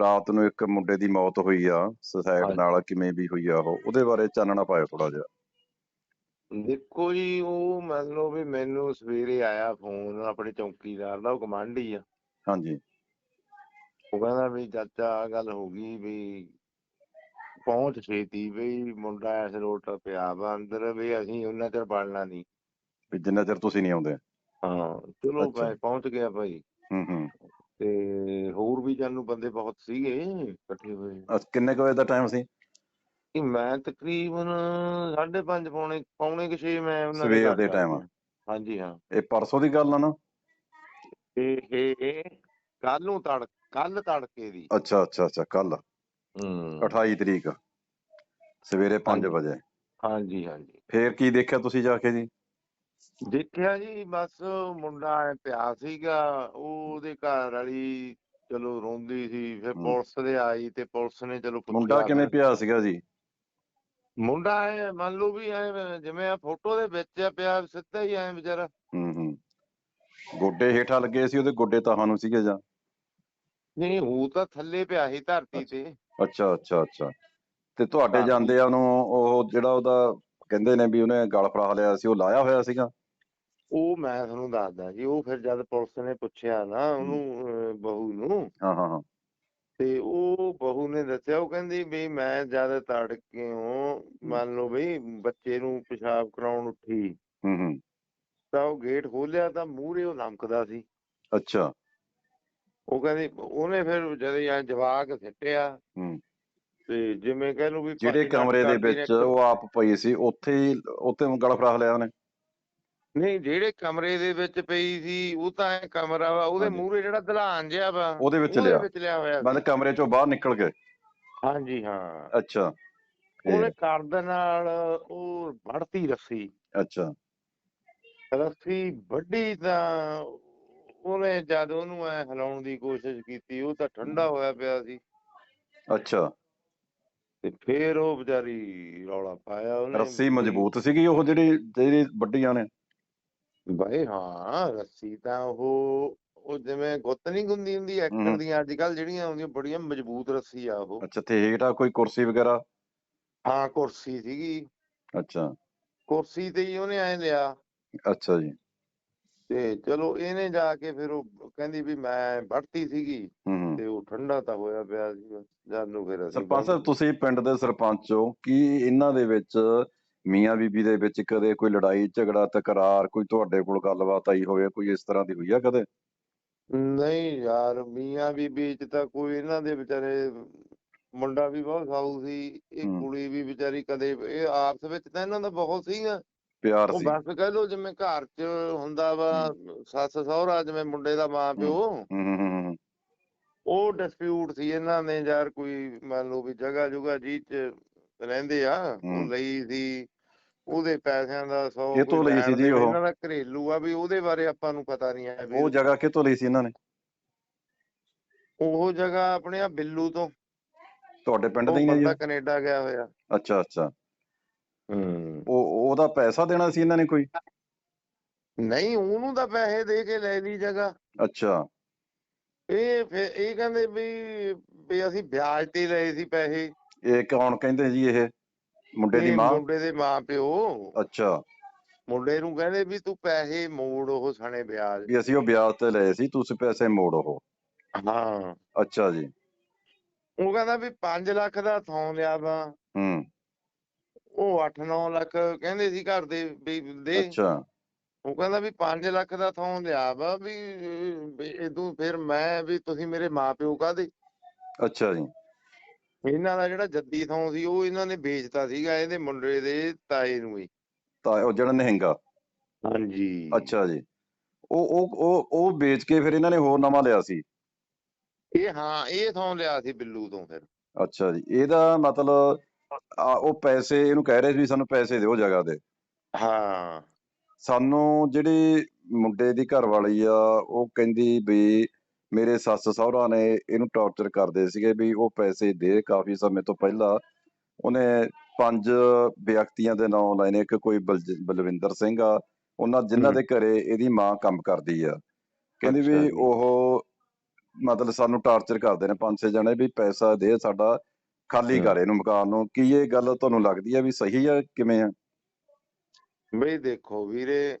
ਰਾਤ ਨੂੰ ਇੱਕ ਮੁੰਡੇ ਦੀ ਮੌਤ ਹੋਈ ਆ ਸੁਸਾਇਡ। ਨਾਲ ਕਿਵੇਂ ਵੀ ਹੋਈ ਆ ਉਹ ਉਹਦੇ ਬਾਰੇ ਚਾਨਣਾ ਪਾਇਓ ਥੋੜਾ ਜਿਹਾ। ਦੇਖੋ ਜੀ ਉਹ ਮੰਨ ਲਓ ਵੀ ਮੈਨੂੰ ਸਵੇਰੇ ਆਇਆ ਫੋਨ ਆਪਣੇ ਚੌਕੀਦਾਰ ਦਾ ਉਹ ਕਮਾਂਡੀ ਆ। ਹਾਂਜੀ। ਉਹ ਕਹਿੰਦਾ ਵੀ ਚਾਚਾ ਆਹ ਗੱਲ ਹੋ ਗਈ ਵੀ ਪਹੁੰਚ ਛੇਤੀ ਵੀ ਮੁੰਡਾ ਐਸ ਤੇ ਪਿਆ ਵਾ ਅੰਦਰ ਵੀ ਅਸੀਂ ਉਹਨਾਂ ਚਿਰ ਬਣਨਾ ਨਹੀਂ ਵੀ ਜਿੰਨਾ ਚਿਰ ਤੁਸੀਂ ਨਹੀਂ ਆਉਂਦੇ। ਹਾਂ ਚਲੋ ਅੱਛਾ। ਮੈਂ ਪਹੁੰਚ ਗਿਆ ਭਾਈ। ਹੂੰ ਹੂੰ। ਤੇ ਹੋਰ ਵੀ ਜਾਨੂੰ ਬੰਦੇ ਬਹੁਤ ਸੀਗੇ ਇਕੱਠੇ ਹੋਏ। ਅਸ ਕਿੰਨੇ ਕੁ ਵਜੇ ਦਾ ਟਾਈਮ ਸੀ? ਕਿ ਮੈਂ ਤਕਰੀਬਨ 5:30 ਪੌਣੇ ਪੌਣੇ ਕਿ 6 ਮੈਂ ਉਹਨਾਂ ਸਵੇਰ ਘਰ ਦੇ time ਆ। ਹਾਂਜੀ ਹਾਂ। ਇਹ ਪਰਸੋਂ ਦੀ ਗੱਲ ਆ ਨਾ? ਇਹ ਇਹ ਕੱਲ ਨੂੰ ਤੜ ਕੱਲ ਤੜਕੇ ਦੀ। ਅੱਛਾ ਅੱਛਾ ਅੱਛਾ ਕੱਲ ਹੂੰ। 28 ਤਰੀਕ। ਸਵੇਰੇ 5 ਹਾਂਜੀ। ਵਜੇ। ਹਾਂਜੀ ਹਾਂਜੀ। ਫੇਰ ਕੀ ਦੇਖਿਆ ਤੁਸੀਂ ਜਾ ਕੇ ਜੀ? ਦੇਖਿਆ ਜੀ ਬਸ ਮੁੰਡਾ ਐ ਪਿਆ ਸੀਗਾ ਉਹ ਉਹਦੇ ਘਰ ਵਾਲੀ ਚਲੋ ਰੋਂਦੀ ਸੀ ਫਿਰ। ਪੁਲਿਸ ਦੇ ਆਈ ਤੇ ਪੁਲਿਸ ਨੇ ਚਲੋ ਮੁੰਡਾ ਕਿਵੇਂ। ਪਿਆ ਸੀਗਾ ਜੀ ਮੁੰਡਾ ਐ ਮੰਨ ਲਓ ਵੀ ਐ ਜਿਵੇਂ ਆ ਫੋਟੋ ਦੇ ਵਿੱਚ ਆ ਪਿਆ ਸਿੱਧਾ ਹੀ ਐ ਵਿਚਾਰਾ ਹੂੰ ਹੂੰ ਗੋਡੇ ਹੇਠਾਂ ਲੱਗੇ ਸੀ ਉਹਦੇ ਗੋਡੇ ਤਾਂ ਨੂੰ ਸੀਗੇ ਜਾਂ ਨਹੀਂ ਉਹ ਤਾਂ ਥੱਲੇ ਪਿਆ ਸੀ ਧਰਤੀ ਤੇ ਅੱਛਾ ਅੱਛਾ ਅੱਛਾ ਤੇ ਤੁਹਾਡੇ। ਜਾਂਦੇ ਆ ਨੂੰ ਉਹ ਜਿਹੜਾ ਉਹਦਾ ਕਹਿੰਦੇ ਨੇ ਵੀ ਉਹਨੇ ਗਲ ਫੜਾ ਲਿਆ ਸੀ ਉਹ ਲਾਇਆ ਹੋਇਆ ਸੀਗਾ। ਉਹ ਮੈਂ ਤੁਹਾਨੂੰ ਦੱਸਦਾ ਜੀ ਉਹ ਫਿਰ ਜਦ ਪੁਲਿਸ ਨੇ ਪੁੱਛਿਆ ਨਾ ਉਹਨੂੰ ਬਹੂ ਨੂੰ ਹਾਂ ਹਾਂ ਹਾਂ। ਤੇ ਉਹ ਬਹੂ ਨੇ ਦੱਸਿਆ ਉਹ ਕਹਿੰਦੀ ਵੀ ਮੈਂ ਜਦ ਤੜਕੇ ਹੋ ਮੰਨ ਲਓ ਵੀ ਬੱਚੇ ਨੂੰ ਪਿਸ਼ਾਬ ਕਰਾਉਣ ਉੱਠੀ ਹੂੰ ਹੂੰ। ਤਾਂ ਉਹ ਗੇਟ ਖੋਲਿਆ ਤਾਂ ਮੂਹਰੇ ਉਹ ਲੰਕਦਾ ਸੀ। ਅੱਛਾ। ਉਹ ਕਹਿੰਦੀ ਉਹਨੇ ਫਿਰ ਜਦ ਜਵਾਕ ਸਿੱਟਿਆ ਹੂੰ। ਤੇ ਜਿਵੇਂ ਕਹਿ ਲਓ ਵੀ ਜਿਹੜੇ ਕਮਰੇ ਦੇ ਵਿੱਚ ਉਹ ਆਪ ਪਈ ਸੀ ਉੱਥੇ ਹੀ ਉੱਥੇ ਗਲ ਫੜਾ ਲਿਆ ਉਹਨੇ। ਨਹੀਂ ਜਿਹੜੇ ਕਮਰੇ ਦੇ ਵਿੱਚ ਪਈ ਸੀ ਉਹ ਤਾਂ ਐਂ ਕਮਰਾ ਵਾ ਉਹਦੇ। ਮੂਹਰੇ ਜਿਹੜਾ ਦਲਾਨ ਜਿਹਾ ਵਾ ਉਹਦੇ ਵਿੱਚ ਲਿਆ। ਵਿੱਚ ਲਿਆ ਹੋਇਆ ਸੀ। ਮਤਲਬ ਕਮਰੇ ਚੋਂ ਬਾਹਰ ਨਿਕਲ ਕੇ। ਹਾਂਜੀ ਹਾਂ। ਅੱਛਾ। ਉਹਨੇ ਕਰਦ ਨਾਲ ਉਹ ਵੜਤੀ ਰੱਸੀ। ਅੱਛਾ। ਰੱਸੀ ਵੱਡੀ ਤਾਂ ਉਹਨੇ ਜਦ ਉਹਨੂੰ ਐ ਹਿਲਾਉਣ ਦੀ ਕੋਸ਼ਿਸ਼ ਕੀਤੀ ਉਹ ਤਾਂ ਠੰਡਾ ਹੋਇਆ ਪਿਆ ਸੀ। ਅੱਛਾ। ਤੇ ਫੇਰ ਉਹ ਵਿਚਾਰੀ ਰੌਲਾ ਪਾਇਆ ਉਹਨੇ ਰੱਸੀ ਮਜ਼ਬੂਤ ਸੀਗੀ ਉਹ ਜਿਹੜੀ ਜਿਹੜੀ ਵੱਡੀਆਂ ਨੇ? ਬਈ ਹਾਂ ਰੱਸੀ ਤਾਂ ਉਹ ਉਹ ਜਿਵੇਂ ਗੁੱਤ ਨਹੀਂ ਗੁੰਦੀ ਹੁੰਦੀ ਐਕਟਰ। ਦੀਆਂ ਅੱਜ ਕੱਲ ਜਿਹੜੀਆਂ ਹੁੰਦੀਆਂ ਬੜੀਆਂ ਮਜ਼ਬੂਤ ਰੱਸੀ ਆ ਉਹ। ਅੱਛਾ ਤੇ ਹੇਠਾਂ ਕੋਈ ਕੁਰਸੀ ਵਗੈਰਾ? ਹਾਂ ਕੁਰਸੀ ਸੀਗੀ। ਅੱਛਾ। ਕੁਰਸੀ ਤੇ ਹੀ ਉਹਨੇ ਐ ਲਿਆ। ਅੱਛਾ ਜੀ। ਤੇ ਚਲੋ ਇਹਨੇ ਜਾ ਕੇ ਫਿਰ ਉਹ ਕਹਿੰਦੀ ਵੀ ਮੈਂ ਵੜਤੀ ਸੀਗੀ ਤੇ ਉਹ ਠੰਡਾ ਤਾਂ ਹੋਇਆ ਪਿਆ ਸੀ ਬਸ ਜਦ ਨੂੰ ਫਿਰ ਅਸੀਂ ਸਰਪੰਚ ਸਾਹਿਬ ਤੁਸੀਂ ਪਿੰਡ ਦੇ ਸਰਪੰਚ ਹੋ ਕੀ ਇਹਨਾਂ ਦੇ ਵਿੱਚ ਮੀਆਂ ਬੀਬੀ ਦੇ ਵਿੱਚ ਕਦੇ ਕੋਈ ਲੜਾਈ ਝਗੜਾ ਤਕਰਾਰ ਕੋਈ ਤੁਹਾਡੇ ਕੋਲ ਗੱਲਬਾਤ ਆਈ ਹੋਵੇ ਕੋਈ ਇਸ ਤਰ੍ਹਾਂ ਦੀ ਹੋਈ ਆ ਕਦੇ? ਨਹੀਂ ਯਾਰ ਮੀਆਂ ਬੀਬੀ ਚ ਤਾਂ ਕੋਈ ਇਹਨਾਂ ਦੇ ਵਿਚਾਰੇ ਮੁੰਡਾ ਵੀ ਬਹੁਤ ਸਾਊ ਸੀ ਇਹ। ਕੁੜੀ ਵੀ ਵਿਚਾਰੀ ਕਦੇ ਇਹ ਆਪਸ ਵਿੱਚ ਤਾਂ ਇਹਨਾਂ ਦਾ ਬਹੁਤ ਸੀਗਾ। ਪਿਆਰ ਉਹ ਸੀ। ਬਸ ਕਹਿ ਲਓ ਜਿਵੇਂ ਘਰ ਚ ਹੁੰਦਾ ਵਾ ਸੱਸ ਸਹੁਰਾ ਜਿਵੇਂ ਮੁੰਡੇ ਦਾ ਮਾਂ ਪਿਓ। ਹੂੰ ਹੂੰ ਉਹ ਡਿਸਪਿਊਟ ਸੀ ਇਹਨਾਂ ਨੇ ਯਾਰ ਕੋਈ ਮੰਨ ਲਓ ਵੀ ਜਗ੍ਹਾ ਜੁਗਾ ਜੀ ਚ ਰਹਿੰਦੇ ਆ ਉਹ ਹੂੰ। ਲਈ ਸੀ ਉਹਦੇ ਪੈਸਿਆਂ ਦਾ ਸੌ ਇਹ ਤੋਂ ਕੋਈ ਲਈ ਸੀ ਜੀ ਉਹ? ਇਹਨਾਂ ਦਾ ਘਰੇਲੂ ਆ ਵੀ ਉਹਦੇ ਬਾਰੇ ਆਪਾਂ ਨੂੰ ਪਤਾ ਨਹੀਂ ਹੈ ਵੀ ਉਹ ਜਗ੍ਹਾ ਕਿੱਥੋਂ ਲਈ ਸੀ ਇਹਨਾਂ ਨੇ? ਉਹ ਜਗ੍ਹਾ ਆਪਣੇ ਆ ਬਿੱਲੂ ਤੋਂ। ਤੁਹਾਡੇ ਪਿੰਡ ਉਹ ਦੇ ਹੀ ਨੇ ਜੀ ਬੰਦਾ ਕੈਨੇਡਾ ਗਿਆ ਹੋਇਆ। ਅੱਛਾ ਅੱਛਾ। ਹੂੰ। ਉਹ ਉਹਦਾ ਪੈਸਾ ਦੇਣਾ ਸੀ ਇਹਨਾਂ ਨੇ ਕੋਈ? ਨਹੀਂ ਉਹਨੂੰ ਤਾਂ ਪੈਸੇ ਦੇ ਕੇ ਲੈ ਲਈ ਜਗ੍ਹਾ। ਅੱਛਾ। ਇਹ ਫਿਰ ਇਹ ਕਹਿੰਦੇ ਵੀ ਵੀ ਅਸੀਂ ਵਿਆਜ ਤੇ ਲਏ ਸੀ ਪੈਸੇ। ਇਹ ਕੌਣ ਕਹਿੰਦੇ ਜੀ ਇਹ? ਮੁੰਡੇ ਦੀ ਇਹ ਮਾਂ? ਮੁੰਡੇ ਦੇ ਮਾਂ ਪਿਓ। ਅੱਛਾ। ਮੁੰਡੇ ਨੂੰ ਕਹਿੰਦੇ ਵੀ ਤੂੰ ਪੈਸੇ ਮੋੜ ਉਹ ਸਣੇ ਵਿਆਜ। ਵੀ ਅਸੀਂ ਉਹ ਵਿਆਜ ਤੇ ਲਏ ਸੀ ਤੁਸੀਂ ਪੈਸੇ ਮੋੜੋ ਉਹ। ਹਾਂ। ਅੱਛਾ ਜੀ। ਉਹ ਕਹਿੰਦਾ ਵੀ 5 ਲੱਖ ਦਾ ਥਾਂ ਲਿਆ ਵਾ। ਹੂੰ। ਉਹ 8-9 ਲੱਖ ਕਹਿੰਦੇ ਸੀ ਘਰ ਦੇ ਵੀ ਦੇ। ਅੱਛਾ। ਉਹ ਕਹਿੰਦਾ ਵੀ 5 ਲੱਖ ਦਾ ਥਾਂ ਲਿਆ ਵਾ ਵੀ ਇਦੋਂ ਫਿਰ ਮੈਂ ਵੀ ਤੁਸੀਂ ਮੇਰੇ ਮਾਪਿਓ ਕਾਦੇ ਅੱਛਾ ਜੀ। ਇਹਨਾਂ ਦਾ ਜਿਹੜਾ ਜੱਦੀ ਥਾਂ ਸੀ ਉਹ ਇਹਨਾਂ ਨੇ ਵੇਚਤਾ ਸੀਗਾ ਇਹਦੇ ਮੁੰਡੇ ਦੇ ਤਾਏ ਨੂੰ ਹੀ ਤਾਂ ਉਹ ਜਿਹੜਾ ਨਿਹੰਗਾ। ਹਾਂਜੀ। ਅੱਛਾ ਜੀ। ਉਹ ਉਹ ਉਹ ਉਹ ਵੇਚ ਕੇ ਫਿਰ ਇਹਨਾਂ ਨੇ ਹੋਰ ਨਵਾਂ ਲਿਆ ਸੀ? ਇਹ ਹਾਂ ਇਹ ਥਾਂ ਲਿਆ ਸੀ ਬਿੱਲੂ ਤੋਂ ਫਿਰ। ਅੱਛਾ ਜੀ। ਇਹਦਾ ਮਤਲਬ ਆ, ਉਹ ਪੈਸੇ ਇਹਨੂੰ ਕਹਿ ਰਹੇ ਸੀ ਵੀ ਸਾਨੂੰ ਪੈਸੇ ਦਿਓ ਜਗ੍ਹਾ ਦੇ ਹਾਂ। ਸਾਨੂੰ ਜਿਹੜੀ ਮੁੰਡੇ ਦੀ ਘਰ ਵਾਲੀ ਆ ਉਹ ਕਹਿੰਦੀ ਵੀ ਮੇਰੇ ਸੱਸ ਸਹੁਰਾ ਨੇ ਇਹਨੂੰ ਟੌਰਚਰ ਕਰਦੇ ਸੀਗੇ ਵੀ ਉਹ ਪੈਸੇ ਦੇ ਕਾਫੀ ਸਮੇਂ ਤੋਂ ਪਹਿਲਾਂ। ਉਹਨੇ ਪੰਜ ਵਿਅਕਤੀਆਂ ਦੇ ਨਾਮ ਲਏ ਨੇ ਇੱਕ ਕੋਈ ਬਲਵਿੰਦਰ ਸਿੰਘ ਆ। ਉਹਨਾਂ ਜਿਨ੍ਹਾਂ। ਦੇ ਘਰੇ ਇਹਦੀ ਮਾਂ ਕੰਮ ਕਰਦੀ ਆ। ਕਹਿੰਦੀ ਵੀ। ਉਹ ਮਤਲਬ ਸਾਨੂੰ ਟਾਰਚਰ ਕਰਦੇ ਨੇ ਪੰਜ ਛੇ ਜਣੇ ਵੀ ਪੈਸਾ ਦੇ ਸਾਡਾ। ਖਾਲੀ। ਕਰ ਇਹਨੂੰ ਮਕਾਨ ਨੂੰ ਕੀ ਇਹ ਗੱਲ ਤੁਹਾਨੂੰ ਲੱਗਦੀ ਆ ਵੀ ਸਹੀ ਆ ਕਿਵੇਂ ਆ ਬਈ ਦੇਖੋ ਵੀਰੇ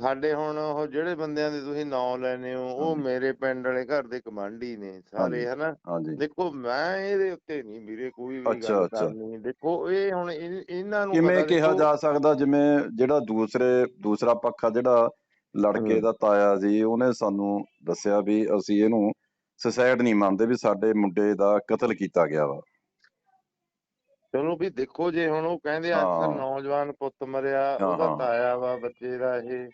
ਸਾਡੇ ਹੁਣ ਉਹ ਜਿਹੜੇ ਬੰਦਿਆਂ ਦੇ ਤੁਸੀਂ ਨਾਂ ਲੈਨੇ ਹੋ ਉਹ। ਮੇਰੇ ਪਿੰਡ ਵਾਲੇ ਘਰ ਦੇ ਕਮਾਂਡੀ ਨੇ ਸਾਰੇ। ਹਨਾ ਦੇਖੋ ਮੈਂ ਇਹਦੇ ਉੱਤੇ ਨਹੀਂ ਵੀਰੇ ਕੋਈ ਵੀ ਗੱਲ। ਕਰਨੀ ਦੇਖੋ ਇਹ ਹੁਣ ਇਹ- ਇਹਨਾਂ ਨੂੰ ਕਿਵੇਂ ਕਿਹਾ ਜਾ ਸਕਦਾ ਜਿਵੇਂ ਜਿਹੜਾ ਦੂਸਰੇ ਦੂਸਰਾ ਪੱਖ ਆ ਜਿਹੜਾ ਲੜਕੇ। ਦਾ ਤਾਇਆ ਜੀ ਉਹਨੇ ਸਾਨੂੰ ਦੱਸਿਆ ਵੀ ਅਸੀਂ ਇਹਨੂੰ ਸੁਸਾਇਡ ਨਹੀਂ ਮੰਨਦੇ ਵੀ ਸਾਡੇ ਮੁੰਡੇ ਦਾ ਕਤਲ ਕੀਤਾ ਗਿਆ ਵਾ। ਚਲੋ ਵੀ ਦੇਖੋ ਜੇ ਹੁਣ ਉਹ ਕਹਿੰਦੇ ਆ ਅਕਸਰ। ਨੌਜਵਾਨ ਪੁੱਤ ਮਰਿਆ ਉਹਦਾ ਹਾਂ। ਤਾਇਆ ਵਾ ਬੱਚੇ ਦਾ ਇਹ।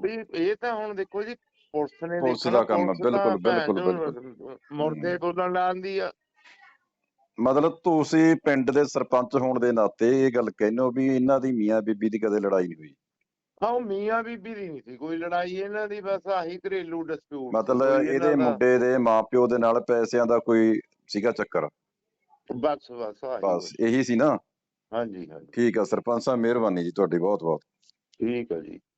ਵੀ ਇਹ ਤਾਂ ਹੁਣ ਦੇਖੋ ਜੀ ਪੁਲਿਸ ਨੇ ਪੁਲਿਸ ਦੇਖਣਾ, ਦਾ ਕੰਮ ਪੁਲਿਸ ਤਾਂ ਬਿਲਕੁਲ, ਭੈਣ ਬਿਲਕੁਲ, ਚੋਦ ਮੁਰਦੇ ਬੋਲਣ ਲਾਂਦੀ ਆ। ਮਤਲਬ ਤੁਸੀਂ ਪਿੰਡ ਦੇ ਸਰਪੰਚ ਹੋਣ ਦੇ ਨਾਤੇ ਇਹ ਗੱਲ ਕਹਿੰਦੇ ਹੋ ਵੀ ਇਹਨਾਂ ਦੀ ਮੀਆਂ ਬੀਬੀ ਦੀ ਕਦੇ ਲੜਾਈ ਨਹੀਂ ਹੋਈ। ਹਾਂ ਉਹ ਮੀਆਂ ਬੀਬੀ ਦੀ ਨਹੀਂ ਸੀ ਕੋਈ ਲੜਾਈ ਇਹਨਾਂ ਦੀ ਬਸ ਆਹੀ ਘਰੇਲੂ ਡਿਸਪਿਊਟ ਮਤਲਬ ਇਹਦੇ ਮੁੰਡੇ ਦੇ ਮਾਪਿਓ ਦੇ ਨਾਲ ਪੈਸਿਆਂ ਦਾ ਕੋਈ ਸੀਗਾ ਚੱਕਰ? ਬਸ ਬਸ ਆਹੀ ਬਸ। ਇਹੀ ਸੀ ਨਾ? ਹਾਂਜੀ ਹਾਂਜੀ। ਠੀਕ ਆ ਸਰਪੰਚ ਸਾਹਿਬ ਮਿਹਰਬਾਨੀ ਜੀ ਤੁਹਾਡੀ ਬਹੁਤ ਬਹੁਤ ਠੀਕ ਹੈ ਜੀ।